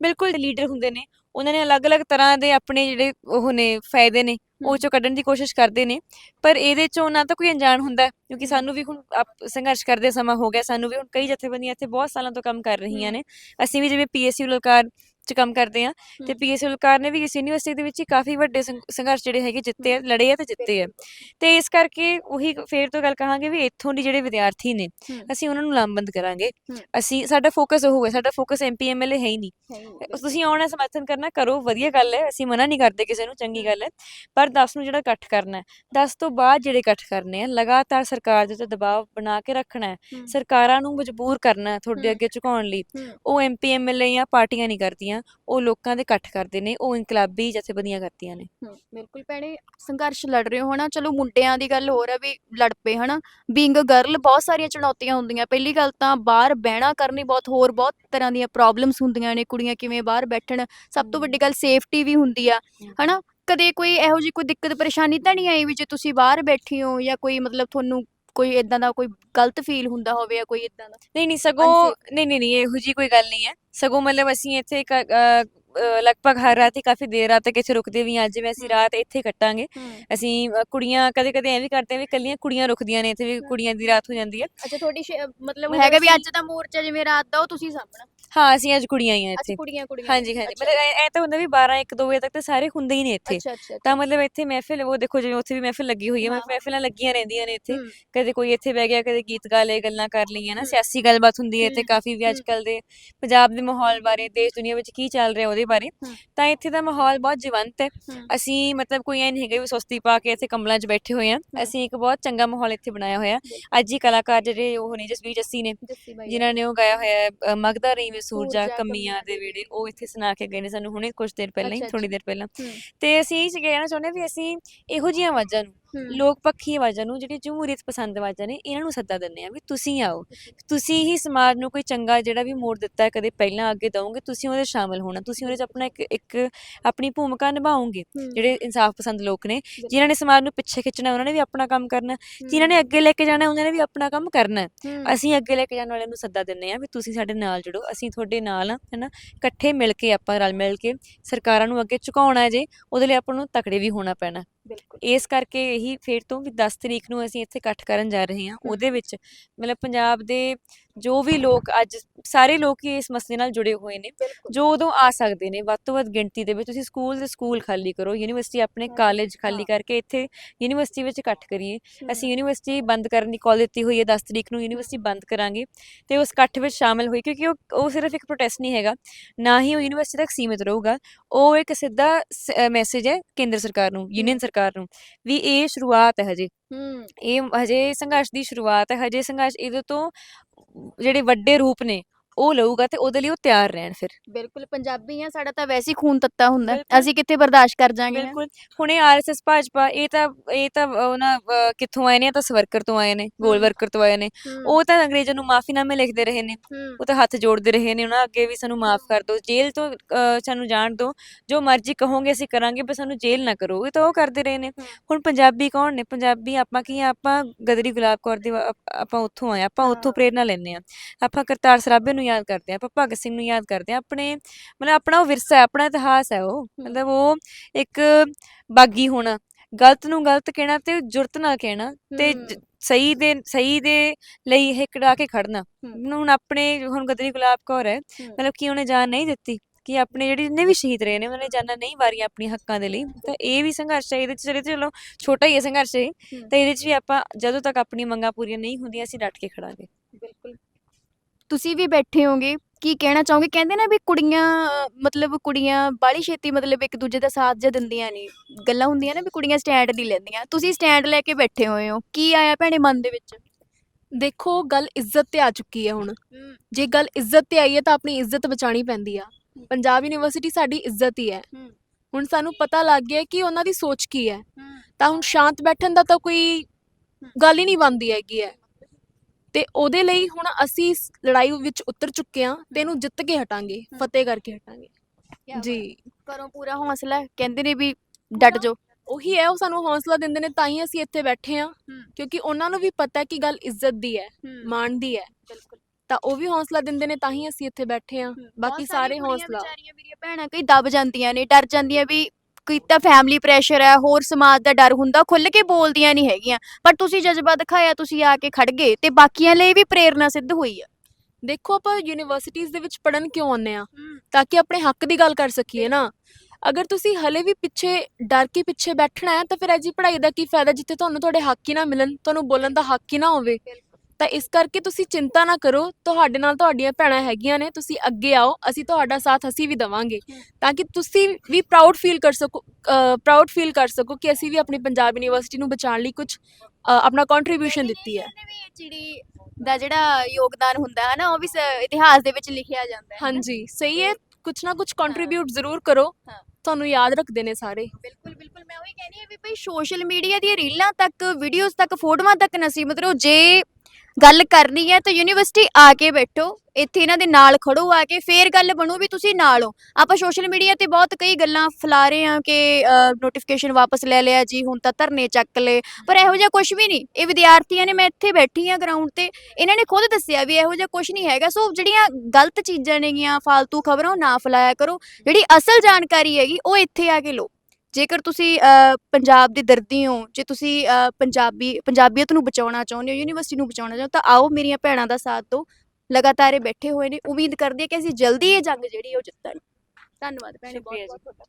ਬਿਲਕੁਲ ਲੀਡਰ ਹੁੰਦੇ ਨੇ। ਉਹਨਾਂ ਨੇ ਅਲੱਗ-ਅਲੱਗ ਤਰ੍ਹਾਂ ਦੇ ਆਪਣੇ ਜਿਹੜੇ ਉਹ ਨੇ ਫਾਇਦੇ ਨੇ। ਉਹ। ਚੋਂ ਕੱਢਣ ਦੀ ਕੋਸ਼ਿਸ਼ ਕਰਦੇ ਨੇ ਪਰ ਇਹਦੇ ਚੋਂ ਨਾ ਤਾਂ ਕੋਈ ਅਣਜਾਣ ਹੁੰਦਾ ਕਿਉਂਕਿ। ਸਾਨੂੰ ਵੀ ਹੁਣ ਆਪ- ਸੰਘਰਸ਼ ਕਰਦੇ ਸਮਾਂ ਹੋ ਗਿਆ ਸਾਨੂੰ ਵੀ ਹੁਣ ਕਈ ਜਥੇਬੰਦੀਆਂ ਇੱਥੇ ਬਹੁਤ ਸਾਲਾਂ ਤੋਂ ਕੰਮ ਕਰ ਰਹੀਆਂ। ਨੇ ਅਸੀਂ ਵੀ ਜਿਵੇਂ ਪੀਐਸਯੂ ਲਲਕਾਰ ਚ ਕੰਮ ਕਰਦੇ ਆ ਤੇ ਹੂੰ। ਪੀਐਸਯੂ ਲਲਕਾਰ ਨੇ ਵੀ ਇਸ ਯੂਨੀਵਰਸਿਟੀ ਦੇ ਵਿੱਚ ਹੀ ਕਾਫੀ ਵੱਡੇ ਸੰਘ- ਸੰਘਰਸ਼ ਜਿਹੜੇ ਹੈਗੇ ਜਿੱਤੇ ਆ ਲੜੇ ਆ ਤੇ ਜਿੱਤੇ ਆ ਤੇ ਇਸ ਕਰਕੇ ਉਹੀ ਫੇਰ ਤੋਂ ਗੱਲ ਕਹਾਂਗੇ ਵੀ ਇੱਥੋਂ ਦੀ ਜਿਹੜੇ ਵਿਦਿਆਰਥੀ ਨੇ। ਅਸੀਂ ਉਹਨਾਂ ਨੂੰ ਲਾਮਬੰਦ ਕਰਾਂਗੇ। ਅਸੀਂ ਸਾਡਾ ਫੋਕਸ ਉਹ ਹੈ ਸਾਡਾ ਫੋਕਸ ਐਮਪੀ ਐਮਐਲਏ ਹੈ ਹੀ ਨਹੀਂ ਤੁਸੀਂ ਆਉਣਾ ਸਮਰਥਨ ਕਰਨਾ ਕਰੋ ਵਧੀਆ ਗੱਲ ਹੈ ਅਸੀਂ ਮਨਾ ਨਹੀਂ ਕਰਦੇ ਕਿਸੇ ਨੂੰ ਚੰਗੀ ਗੱਲ ਹੈ ਪਰ 10 ਨੂੰ ਜਿਹੜਾ ਇਕੱਠ ਕਰਨਾ ਹੈ 10 ਤੋਂ ਬਾਅਦ ਜਿਹੜੇ ਇਕੱਠ ਕਰਨੇ ਆ ਲਗਾਤਾਰ ਸਰਕਾਰ ਦੇ ਉੱਤੇ ਦਬਾਅ ਬਣਾ ਕੇ ਰੱਖਣਾ ਹੈ। ਸਰਕਾਰਾਂ ਨੂੰ ਮਜਬੂਰ ਕਰਨਾ ਹੈ ਤੁਹਾਡੇ। ਅੱਗੇ ਝੁਕਾਉਣ ਲਈ। ਉਹ ਐਮਪੀ ਐਮਐਲਏ ਜਾਂ ਪਾਰਟੀਆਂ ਨਹੀਂ ਕਰਦੀਆਂ ਉਹ ਲੋਕਾਂ ਦੇ ਇਕੱਠ ਕਰਦੇ ਨੇ ਉਹ ਇਨਕਲਾਬੀ ਜਥੇਬੰਦੀਆਂ ਕਰਦੀਆਂ ਨੇ। ਹਮ, ਬਿਲਕੁਲ ਭੈਣੇ ਸੰਘਰਸ਼ ਲੜ ਰਹੇ ਹੋ ਹਨਾ? ਚਲੋ ਮੁੰਡਿਆਂ ਦੀ ਗੱਲ ਹੋਰ ਹੈ ਵੀ ਲੜ ਪਏ ਹਨਾ? ਬੀਇੰਗ ਅ ਗਰਲ ਬਹੁਤ ਸਾਰੀਆਂ ਚੁਣੌਤੀਆਂ ਹੁੰਦੀਆਂ। ਪਹਿਲੀ ਗੱਲ ਤਾਂ ਬਾਹਰ ਬਹਿਣਾ ਕਰਨੀ ਬਹੁਤ ਹੋਰ ਬਹੁਤ ਤਰ੍ਹਾਂ ਦੀਆਂ ਪ੍ਰੋਬਲਮਸ ਹੁੰਦੀਆਂ ਨੇ। ਕੁੜੀਆਂ ਕਿਵੇਂ ਬਾਹਰ ਬੈਠਣ ਸਭ ਤੋਂ ਵੱਡੀ ਗੱਲ ਸੇਫਟੀ ਵੀ ਹੁੰਦੀ ਆ ਹਨਾ? ਕਦੇ ਕੋਈ ਇਹੋ ਜਿਹੀ ਕੋਈ ਦਿੱਕਤ ਪਰੇਸ਼ਾਨੀ ਤਾਂ ਨਹੀਂ ਆਈ ਵੀ ਜੇ ਤੁਸੀਂ ਬਾਹਰ ਬੈਠੇ ਹੋ ਜਾਂ ਕੋਈ ਮਤਲਬ ਤੁਹਾਨੂੰ ਕੋਈ ਇਦਾਂ ਦਾ ਕੋਈ ਗਲਤ ਫੀਲ ਹੁੰਦਾ ਹੋਵੇ ਜਾਂ ਕੋਈ ਇਦਾਂ ਦਾ? ਨਹੀਂ ਨਹੀਂ ਸਗੋਂ ਨਹੀਂ ਨਹੀਂ ਨਹੀਂ ਇਹੋ ਜੀ ਕੋਈ ਗੱਲ ਨਹੀਂ ਹੈ। ਸਗੋਂ ਮਤਲਬ ਅਸੀਂ ਇੱਥੇ ਅ, ਅ, ਲਗਭਗ ਹਰ ਰਾਤ ਹੀ ਕਾਫੀ ਦੇਰ ਰਾਤ ਤੱਕ ਇੱਥੇ ਰੁਕਦੇ ਵੀ ਹਾਂ ਅੱਜ ਜਿਵੇਂ ਅਸੀਂ। ਰਾਤ ਇੱਥੇ ਕੱਟਾਂਗੇ ਅਸੀਂ ਅ, ਕੁੜੀਆਂ ਕਦੇ ਕਦੇ ਐਂ ਵੀ ਕਰਦੇ ਆ ਵੀ ਕੱਲੀਆਂ ਕੁੜੀਆਂ ਰੁਕਦੀਆਂ ਨੇ ਇੱਥੇ ਵੀ। ਕੁੜੀਆਂ ਦੀ ਰਾਤ ਹੋ ਜਾਂਦੀ ਹੈ ਅੱਛਾ ਤੁਹਾਡੀ ਸ਼ੇ- ਮਤਲਬ ਹੈਗਾ ਵੀ ਅੱਜ ਦਾ ਮੋਰਚਾ ਜਿਵੇਂ ਰਾਤ ਦਾ ਉਹ ਤੁਸੀਂ ਸਾਹਮਣਾ ਹਾਂ ਅਸੀਂ ਅੱਜ ਕੁੜੀਆਂ ਹੀ ਆ ਅੱਛਾ ਇੱਥੇ। ਕੁੜੀਆਂ ਕੁੜੀਆਂ। ਹਾਂਜੀ ਹਾਂਜੀ। ਮਤਲਬ ਐ ਐਂ ਤਾਂ ਹੁੰਦਾ ਵੀ 12 1 2 ਵਜੇ ਤੱਕ ਤਾਂ ਸਾਰੇ ਹੁੰਦੇ ਹੀ ਨੇ ਇੱਥੇ। ਅੱਛਾ ਅੱਛਾ ਤਾਂ ਮਤਲਬ ਇੱਥੇ ਮਹਿਫਿਲ ਉਹ ਦੇਖੋ ਜਿਵੇਂ ਉੱਥੇ ਵੀ ਮਹਿਫਿਲ ਲੱਗੀ ਹੋਈ ਹੈ ਹਾਂ, ਮਹਿ- ਮਹਿਫਿਲਾਂ ਲੱਗੀਆਂ ਰਹਿੰਦੀਆਂ ਨੇ ਇੱਥੇ। ਹਮ, ਕਦੇ ਕੋਈ ਇੱਥੇ ਬਹਿ ਗਿਆ ਕਦੇ ਗੀਤ ਗਾ ਲਏ ਗੱਲਾਂ ਕਰ ਲਈਆਂ ਨਾ ਹਮ। ਸਿਆਸੀ ਗੱਲਬਾਤ ਹੁੰਦੀ ਹੈ ਇੱਥੇ ਹਮ, ਕਾਫੀ ਵੀ ਅੱਜ ਹਮ। ਕੱਲ ਦੇ ਪੰਜਾਬ ਦੇ ਮਾਹੌਲ ਬਾਰੇ ਦੇਸ਼ ਦੁਨੀਆ ਵਿੱਚ ਕੀ ਚੱਲ ਰਿਹਾ ਉਹਦੇ ਬਾਰੇ। ਹਮ। ਤਾਂ ਇੱਥੇ ਦਾ ਮਾਹੌਲ ਬਹੁਤ ਜੀਵੰਤ ਹੈ। ਹਮ। ਅਸੀਂ ਮਤਲਬ ਕੋਈ ਐ ਨਹੀਂ ਹੈਗਾ ਵੀ ਸੁਸਤੀ ਪਾ ਕੇ ਇੱਥੇ ਕੰਬਲਾਂ 'ਚ ਬੈਠੇ ਹੋਏ ਆ ਅਸੀਂ ਇੱਕ ਬਹੁਤ ਚੰਗਾ ਮਾਹੌਲ ਇੱਥੇ ਬਣਾਇਆ ਹੋਇਆ। ਅੱਜ ਹੀ ਕਲਾਕਾਰ ਜਿਹੜੇ ਉਹ ਨੇ ਜਸਵੀਰ ਜੱਸੀ ਨੇ ਬਾਈ ਜਿਨ੍ਹਾਂ ਨੇ ਉਹ ਗਾਇਆ ਹੋਇਆ ਹੈ ਅ, ਮਗਦਾ ਰਹੀ ਸੂਰਜਾ ਸੂਰਜਾ ਕਮੀਆਂ ਦੇ ਵੇੜੇ ਉਹ ਇੱਥੇ ਸੁਣਾ ਕੇ ਗਏ ਨੇ ਸਾਨੂੰ ਹੁਣੇ ਕੁਝ ਦੇਰ ਪਹਿਲਾਂ ਹੀ ਥੋੜੀ। ਦੇਰ ਪਹਿਲਾਂ। ਤੇ ਅਸੀਂ ਇਹ ਕਹਿਣਾ ਚਾਹੁੰਦੇ ਵੀ ਅਸੀਂ ਇਹੋ ਜਿਹੀਆਂ ਆਵਾਜ਼ਾਂ ਨੂੰ ਲੋਕ ਪੱਖੀ ਆਵਾਜ਼ਾਂ ਨੂੰ ਜਿਹੜੀ ਜਮਹੂਰੀਅਤ ਪਸੰਦ ਆਵਾਜ਼ਾਂ ਨੇ ਇਹਨਾਂ ਨੂੰ ਸੱਦਾ ਦਿੰਦੇ ਆ ਵੀ ਤੁਸੀਂ ਆਓ। ਤੁਸੀਂ ਹੀ ਸਮਾਜ ਨੂੰ ਕੋਈ ਚੰਗਾ ਜਿਹੜਾ ਵੀ ਮੋੜ ਦਿੱਤਾ ਹੈ ਕਦੇ ਪਹਿਲਾਂ ਅੱਗੇ ਦਵੋਗੇ ਤੁਸੀਂ ਉਹਦੇ ਸ਼ਾਮਲ ਹੋਣਾ ਤੁਸੀਂ ਉਹਦੇ 'ਚ ਆਪਣਾ ਇੱਕ ਇੱਕ ਆਪਣੀ ਭੂਮਿਕਾ ਨਿਭਾਓਗੇ। ਜਿਹੜੇ ਇਨਸਾਫ ਪਸੰਦ ਲੋਕ ਨੇ ਜਿਨ੍ਹਾਂ ਨੇ ਸਮਾਜ ਨੂੰ ਪਿੱਛੇ ਖਿੱਚਣਾ ਉਹਨਾਂ ਨੇ ਵੀ ਆਪਣਾ ਕੰਮ ਕਰਨਾ। ਜਿਨ੍ਹਾਂ ਨੇ ਅੱਗੇ ਲੈ ਕੇ ਜਾਣਾ ਉਹਨਾਂ ਨੇ ਵੀ ਆਪਣਾ ਕੰਮ ਕਰਨਾ। ਅਸੀਂ ਅੱਗੇ ਲੈ ਕੇ ਜਾਣ ਵਾਲਿਆਂ ਨੂੰ ਸੱਦਾ ਦਿੰਨੇ ਆ ਵੀ ਤੁਸੀਂ ਸਾਡੇ ਨਾਲ ਜੁੜੋ ਅਸੀਂ ਤੁਹਾਡੇ ਨਾਲ ਆ ਹੈਨਾ। ਇਕੱਠੇ ਮਿਲ ਕੇ ਆਪਾਂ ਰਲ ਮਿਲ ਕੇ ਸਰਕਾਰਾਂ ਨੂੰ ਅੱਗੇ ਝੁਕਾਉਣਾ ਜੇ ਉਹਦੇ ਲਈ ਆਪਾਂ ਨੂੰ ਤਕੜੇ ਵੀ ਹੋਣਾ ਪੈਣਾ। ਇਸ ਕਰਕੇ ਇਹੀ ਫੇਰ ਤੋਂ ਵੀ 10 ਤਰੀਕ ਨੂੰ ਅਸੀਂ ਇੱਥੇ ਇਕੱਠ ਕਰਨ ਜਾ ਰਹੇ ਹਾਂ। ਉਹਦੇ ਵਿੱਚ ਮਤਲਬ ਪੰਜਾਬ ਦੇ ਜੋ ਵੀ ਲੋਕ ਅੱਜ ਸਾਰੇ ਲੋਕ ਹੀ ਇਸ ਮਸਲੇ ਨਾਲ ਜੁੜੇ ਹੋਏ ਨੇ ਜੋ ਉਦੋਂ ਆ ਸਕਦੇ ਨੇ ਵੱਧ ਤੋਂ ਵੱਧ ਗਿਣਤੀ ਦੇ ਵਿੱਚ ਤੁਸੀਂ ਸਕੂਲ ਦੇ ਸਕੂਲ ਖਾਲੀ ਕਰੋ ਯੂਨੀਵਰਸਿਟੀ ਆਪਣੇ ਕਾਲਜ ਖਾਲੀ। ਕਰਕੇ ਇੱਥੇ ਯੂਨੀਵਰਸਿਟੀ ਵਿੱਚ ਇਕੱਠ ਕਰੀਏ। ਅਸੀਂ ਯੂਨੀਵਰਸਿਟੀ ਬੰਦ ਕਰਨ ਦੀ ਕਾਲ ਦਿੱਤੀ ਹੋਈ ਹੈ 10 ਤਰੀਕ ਨੂੰ ਯੂਨੀਵਰਸਿਟੀ ਬੰਦ ਕਰਾਂਗੇ ਤੇ ਉਸ ਇਕੱਠ ਵਿੱਚ ਸ਼ਾਮਲ ਹੋਈ ਕਿਉਂਕਿ ਉਹ ਉਹ ਸਿਰਫ ਇੱਕ ਪ੍ਰੋਟੈਸਟ ਨਹੀਂ ਹੈਗਾ ਨਾ ਹੀ ਉਹ ਯੂਨੀਵਰਸਿਟੀ ਤੱਕ ਸੀਮਿਤ ਰਹੂਗਾ। ਉਹ ਇੱਕ ਸਿੱਧਾ ਮੈਸੇਜ ਹੈ ਕੇਂਦਰ ਸਰਕਾਰ ਨੂੰ ਯੂਨੀਅਨ ਸਰਕਾਰ ਨੂੰ ਵੀ ਇਹ ਸ਼ੁਰੂਆਤ ਹੈ ਹਜੇ। ਹੂੰ। ਇਹ ਹਜੇ ਸੰਘਰਸ਼ ਦੀ ਸ਼ੁਰੂਆਤ ਹੈ ਹਜੇ ਸੰਘਰਸ਼ ਇਹਦੇ ਤੋਂ ਜਿਹੜੇ ਵੱਡੇ ਰੂਪ ਨੇ ਉਹ ਲਊਗਾ ਤੇ ਉਹਦੇ ਲਈ ਉਹ ਤਿਆਰ ਰਹਿਣ ਫਿਰ। ਬਿਲਕੁਲ ਪੰਜਾਬੀ ਆ ਸਾਡਾ ਤਾਂ ਵੈਸੇ ਹੀ ਖੂਨ ਤੱਤਾ ਹੁੰਦਾ। ਹੈ। ਬਿਲਕੁਲ। ਅਸੀਂ ਕਿੱਥੇ ਬਰਦਾਸ਼ਤ ਕਰ ਜਾਾਂਗੇ ਬਿਲਕੁਲ। ਹੁਣ ਇਹ ਆਰਐਸਐਸ ਭਾਜਪਾ ਇਹ ਤਾਂ ਇਹ ਤਾਂ ਉਹਨਾਂ ਅਹ, ਕਿੱਥੋਂ ਆਏ ਨੇ? ਇਹ ਤਾਂ ਸਵਰਕਰ ਤੋਂ ਆਏ ਨੇ ਗੋਲ ਹਮ। ਵਰਕਰ ਤੋਂ ਆਏ ਨੇ। ਉਹ ਤਾਂ ਅੰਗਰੇਜ਼ਾਂ ਨੂੰ ਮਾਫੀਨਾਮੇ ਲਿਖਦੇ ਰਹੇ ਨੇ। ਉਹ ਤਾਂ ਹੱਥ ਜੋੜਦੇ ਰਹੇ ਨੇ। ਉਹਨਾਂ ਅੱਗੇ ਵੀ ਸਾਨੂੰ ਮਾਫ ਕਰ ਦਿਓ ਜੇਲ੍ਹ ਤੋਂ ਅਹ, ਸਾਨੂੰ ਜਾਣ ਦਿਓ ਜੋ ਮਰਜ਼ੀ ਕਹੋਗੇ ਅਸੀਂ ਕਰਾਂਗੇ ਪਰ ਸਾਨੂੰ ਜੇਲ੍ਹ ਨਾ ਕਰੋ। ਇਹ ਤਾਂ ਉਹ ਕਰਦੇ ਰਹੇ ਨੇ। ਹਮ। ਹੁਣ ਪੰਜਾਬੀ ਕੌਣ ਨੇ? ਪੰਜਾਬੀ ਆਪਾਂ ਕੀ ਆ? ਆਪਾਂ ਗਦਰੀ ਗੁਲਾਬ ਕੌਰ ਦੀ ਵਾ- ਆਪ- ਉੱਥੋਂ ਆਏ ਆਪਾਂ ਉੱਥੋਂ ਹਾਂ। ਪ੍ਰੇਰਨਾ ਲੈਂਦੇ ਆ ਆਪਾਂ ਕਰਤਾਰ ਸਰਾਭੇ ਨੂੰ ਯਾਦ ਕਰਦੇ ਆ ਆਪਾਂ ਭਗਤ ਸਿੰਘ ਨੂੰ ਯਾਦ ਕਰਦੇ ਆ ਆਪਣੇ ਮਤਲਬ ਆਪਣਾ ਉਹ ਵਿਰਸਾ ਹੈ ਆਪਣਾ ਇਤਿਹਾਸ ਹੈ ਉਹ ਮਤਲਬ ਉਹ ਇੱਕ ਬਾਗੀ ਹੋਣਾ ਗਲਤ ਨੂੰ ਗਲਤ ਕਹਿਣਾ ਤੇ ਜੁਰਤ ਨਾਲ ਕਹਿਣਾ ਤੇ ਸਹੀ ਦੇ ਸਹੀ ਦੇ ਲਈ ਇਹ ਕਢਾ ਕੇ ਖੜਨਾ। ਹੁਣ ਆਪਣੇ ਹੁਣ ਗਦਰੀ ਗੁਲਾਬ ਕੌਰ ਹੈ ਮਤਲਬ ਕਿ ਉਹਨੇ ਜਾਨ ਨਹੀਂ ਦਿੱਤੀ ਕਿ ਆਪਣੇ ਜਿਹੜੇ ਜਿੰਨੇ ਵੀ ਸ਼ਹੀਦ ਰਹੇ ਨੇ ਉਹਨਾਂ ਨੇ ਜਾਨਾਂ ਨਹੀਂ ਵਾਰੀਆਂ ਆਪਣੀਆਂ ਹੱਕਾਂ ਦੇ ਲਈ ਤਾਂ ਇਹ ਵੀ ਸੰਘਰਸ਼ ਹੈ ਇਹਦੇ ਚ ਚਲੇ ਚਲੋ ਛੋਟਾ ਹੀ ਹੈ ਸੰਘਰਸ਼ ਇਹ। ਤਾਂ ਇਹਦੇ ਚ ਵੀ ਆਪਾਂ ਜਦੋਂ ਤੱਕ ਆਪਣੀ ਮੰਗਾਂ ਪੂਰੀਆਂ ਨਹੀਂ ਹੁੰਦੀਆਂ ਅਸੀਂ ਡਟ ਕੇ ਖੜਾਂਗੇ। ਬਿਲਕੁਲ। ਤੁਸੀਂ ਵੀ ਬੈਠੇ ਹੋਗੇ ਕੀ ਕਹਿਣਾ ਚਾਹੋਗੇ? ਕਹਿੰਦੇ ਨਾ ਵੀ ਕੁੜੀਆਂ ਅਹ, ਮਤਲਬ ਕੁੜੀਆਂ ਬਾਲੀ ਛੇਤੀ ਮਤਲਬ ਇੱਕ ਦੂਜੇ ਦਾ ਸਾਥ ਜਿਹਾ ਦਿੰਦੀਆਂ ਨਹੀਂ ਗੱਲਾਂ ਹੁੰਦੀਆਂ ਨਾ ਵੀ ਕੁੜੀਆਂ ਸਟੈਂਡ ਨਹੀਂ ਲੈਂਦੀਆਂ। ਤੁਸੀਂ ਸਟੈਂਡ ਲੈ ਕੇ ਬੈਠੇ ਹੋਏ ਹੋ। ਕੀ ਆਇਆ ਭੈਣੇ ਮਨ ਦੇ ਵਿੱਚ? ਦੇਖੋ ਗੱਲ ਇੱਜ਼ਤ ਤੇ ਆ ਚੁੱਕੀ ਹੈ ਹੁਣ। ਜੇ ਗੱਲ ਇੱਜ਼ਤ ਤੇ ਆਈ ਹੈ ਤਾਂ ਆਪਣੀ ਇੱਜ਼ਤ ਬਚਾਣੀ ਪੈਂਦੀ ਆ। ਪੰਜਾਬ ਯੂਨੀਵਰਸਿਟੀ ਸਾਡੀ ਇੱਜ਼ਤ ਹੀ ਹੈ। ਹੂੰ। ਹੁਣ ਸਾਨੂੰ ਪਤਾ ਲੱਗ ਗਿਆ ਕਿ ਉਹਨਾਂ ਦੀ ਸੋਚ ਕੀ ਹੈ। ਤਾਂ ਹੁਣ ਸ਼ਾਂਤ ਬੈਠਣ ਦਾ ਤਾਂ ਕੋਈ ਗੱਲ ਹੀ ਨਹੀਂ ਬਣਦੀ ਹੈਗੀ ਹੈ। ਤੇ ਉਹਦੇ ਲਈ ਹੁਣ ਅਸੀਂ ਇਸ ਲੜਾਈ ਵਿੱਚ ਉਤਰ ਚੁੱਕੇ ਹਾਂ ਤੇ ਇਹਨੂੰ ਜਿੱਤ ਕੇ ਹਟਾਂਗੇ ਫਤਿਹ ਕਰਕੇ ਹਟਾਂਗੇ। ਜੀ। ਕਰੋ ਪੂਰਾ ਹੌਸਲਾ ਕਹਿੰਦੇ ਨੇ ਵੀ ਡਟ ਜਾਓ। ਉਹੀ ਹੈ ਉਹ ਸਾਨੂੰ ਹੌਸਲਾ ਦਿੰਦੇ ਨੇ ਤਾਂ ਹੀ ਅਸੀਂ ਇੱਥੇ ਬੈਠੇ ਹਾਂ। ਕਿਉਂਕਿ ਉਹਨਾਂ ਨੂੰ ਵੀ ਪਤਾ ਹੈ ਕਿ ਗੱਲ ਇੱਜ਼ਤ ਦੀ ਹੈ ਮਾਣ ਦੀ ਹੈ। ਬਿਲਕੁਲ। ਤਾਂ ਉਹ ਵੀ ਹੌਸਲਾ ਦਿੰਦੇ ਨੇ ਤਾਂ ਹੀ ਅਸੀਂ ਇੱਥੇ ਬੈਠੇ ਹਾਂ। ਬਾਕੀ ਸਾਰੇ ਹੌਸਲਾ। ਵਿਚਾਰੀਆਂ ਮੇਰੀਆਂ ਭੈਣਾਂ ਕਈ ਦਬ ਜਾਂਦੀਆਂ ਨੇ ਡਰ ਜਾਂਦੀਆਂ ਵੀ ਕੋਈ ਤਾਂ ਫੈਮਿਲੀ ਪ੍ਰੈਸ਼ਰ ਹੈ ਹੋਰ ਸਮਾਜ ਦਾ ਡਰ ਹੁੰਦਾ ਖੁੱਲ ਕੇ ਬੋਲਦੀਆਂ ਨਹੀਂ ਹੈਗੀਆਂ। ਪਰ ਤੁਸੀਂ ਜਜ਼ਬਾ ਦਿਖਾਇਆ ਤੁਸੀਂ ਆ ਕੇ ਖੜ ਗਏ ਤੇ ਬਾਕੀਆਂ ਲਈ ਵੀ ਪ੍ਰੇਰਨਾ ਸਿੱਧ ਹੋਈ ਆ। ਦੇਖੋ ਆਪਾਂ ਯੂਨੀਵਰਸਿਟੀਜ਼ ਦੇ ਵਿੱਚ ਪੜਨ ਕਿਉਂ ਆਉਂਦੇ ਆ ਤਾਂ ਕਿ ਆਪਣੇ ਹੱਕ ਦੀ ਗੱਲ ਕਰ ਸਕੀਏ ਨਾ। ਅਗਰ ਤੁਸੀਂ ਹਲੇ ਵੀ ਪਿੱਛੇ ਡਰ ਕੇ ਪਿੱਛੇ ਬੈਠਣਾ ਹੈ ਤਾਂ ਫਿਰ ਐਜੀ ਪੜ੍ਹਾਈ ਦਾ ਕੀ ਫਾਇਦਾ ਜਿੱਥੇ ਤੁਹਾਨੂੰ ਤੁਹਾਡੇ ਹੱਕ ਹੀ ਨਾ ਮਿਲਣ ਤੁਹਾਨੂੰ ਬੋਲਣ ਦਾ ਹੱਕ ਹੀ ਨਾ ਹੋਵੇ। ਤਾਂ ਇਸ ਕਰਕੇ ਤੁਸੀਂ ਚਿੰਤਾ ਨਾ ਕਰੋ ਤੁਹਾਡੇ ਨਾਲ ਤੁਹਾਡੀਆਂ ਭੈਣਾਂ ਹੈਗੀਆਂ ਨੇ ਤੁਸੀਂ ਅੱਗੇ ਆਓ ਅਸੀਂ ਤੁਹਾਡਾ ਸਾਥ ਅਸੀਂ ਵੀ ਦਵਾਂਗੇ। ਤਾਂ ਕਿ ਤੁਸੀਂ ਵੀ ਪ੍ਰਾਊਡ ਫੀਲ ਕਰ ਸਕੋ ਪ੍ਰਾਊਡ ਫੀਲ ਕਰ ਸਕੋ ਕਿ ਅਸੀਂ ਵੀ ਆਪਣੀ ਪੰਜਾਬ ਯੂਨੀਵਰਸਿਟੀ ਨੂੰ ਬਚਾਉਣ ਲਈ ਕੁਝ ਆਪਣਾ ਕੰਟਰੀਬਿਊਸ਼ਨ ਦਿੱਤੀ ਹੈ। ਦਾ ਜਿਹੜਾ ਯੋਗਦਾਨ ਹੁੰਦਾ ਹੈ ਨਾ ਉਹ ਵੀ ਇਤਿਹਾਸ ਦੇ ਵਿੱਚ ਲਿਖਿਆ ਜਾਂਦਾ ਹੈ ਹਾਂਜੀ ਸਹੀ ਹੈ। ਕੁਝ ਨਾ ਕੁਝ ਕੰਟਰੀਬਿਊਟ ਜ਼ਰੂਰ ਕਰੋ। ਤੁਹਾਨੂੰ ਯਾਦ ਰੱਖਦੇ ਨੇ ਸਾਰੇ। ਬਿਲਕੁਲ ਬਿਲਕੁਲ। ਮੈਂ ਉਹੀ ਕਹਿੰਦੀ ਹਾਂ ਵੀ ਭਈ ਸੋਸ਼ਲ ਮੀਡੀਆ ਦੀਆਂ ਰੀਲਾਂ ਤੱਕ ਵੀਡੀਓਜ਼ ਤੱਕ ਫੋਟੋਆਂ ਤੱਕ ਨਸੀ ਮਤਲਬ ਜੇ ਗੱਲ ਕਰਨੀ ਹੈ ਤਾਂ ਯੂਨੀਵਰਸਿਟੀ ਆ ਕੇ ਬੈਠੋ, ਇੱਥੇ ਇਹਨਾਂ ਦੇ ਨਾਲ ਖੜੋ ਆ ਕੇ, ਫੇਰ ਗੱਲ ਬਣੂ ਵੀ ਤੁਸੀਂ ਨਾਲ ਹੋ। ਆਪਾਂ ਸੋਸ਼ਲ ਮੀਡੀਆ ਤੇ ਬਹੁਤ ਕਈ ਗੱਲਾਂ ਫੈਲਾ ਰਹੇ ਹਾਂ ਕਿ ਨੋਟੀਫਿਕੇਸ਼ਨ ਵਾਪਸ ਲੈ ਲਿਆ ਜੀ, ਹੁਣ ਤਾਂ ਧਰਨੇ ਚੱਕ ਲਏ, ਪਰ ਇਹੋ ਜਿਹਾ ਕੁਝ ਵੀ ਨਹੀਂ। ਇਹ ਵਿਦਿਆਰਥੀਆਂ ਨੇ ਮੈਂ ਇੱਥੇ ਬੈਠੀ ਹਾਂ ਗਰਾਊਂਡ ਤੇ, ਇਹਨਾਂ ਨੇ ਖੁਦ ਦੱਸਿਆ ਵੀ ਇਹੋ ਜਿਹਾ ਕੁਝ ਨਹੀਂ ਹੈਗਾ। ਸੋ ਜਿਹੜੀਆਂ ਗਲਤ ਚੀਜ਼ਾਂ ਨੇਗੀਆਂ ਫालतू ਖਬਰਾਂ ਉਹ ਨਾ ਫੈਲਾਇਆ ਕਰੋ। ਜਿਹੜੀ ਅਸਲ ਜਾਣਕਾਰੀ ਹੈਗੀ ਉਹ ਇੱਥੇ ਆ ਕੇ ਲਓ। ਜੇਕਰ ਤੁਸੀਂ ਪੰਜਾਬ ਦੇ ਦਰਦੀ ਹੋ ਜੇ ਤੁਸੀਂ ਪੰਜਾਬੀ ਪੰਜਾਬੀਅਤ ਨੂੰ ਬਚਾਉਣਾ ਚਾਹੁੰਦੇ ਹੋ ਯੂਨੀਵਰਸਿਟੀ ਨੂੰ ਬਚਾਉਣਾ ਚਾਹੁੰਦੇ ਹੋ ਤਾਂ ਆਓ ਮੇਰੀਆਂ ਭੈਣਾਂ ਦਾ ਸਾਥ ਦਿਓ। ਲਗਾਤਾਰ ਇਹ ਬੈਠੇ ਹੋਏ ਨੇ ਉਮੀਦ ਕਰਦੇ ਹਾਂ ਕਿ ਅਸੀਂ ਜਲਦੀ ਇਹ ਜੰਗ ਜਿਹੜੀ ਉਹ ਜਿੱਤਾਂਗੇ ਧੰਨਵਾਦ ਭੈਣੇ ਬਹੁਤ ਬਹੁਤ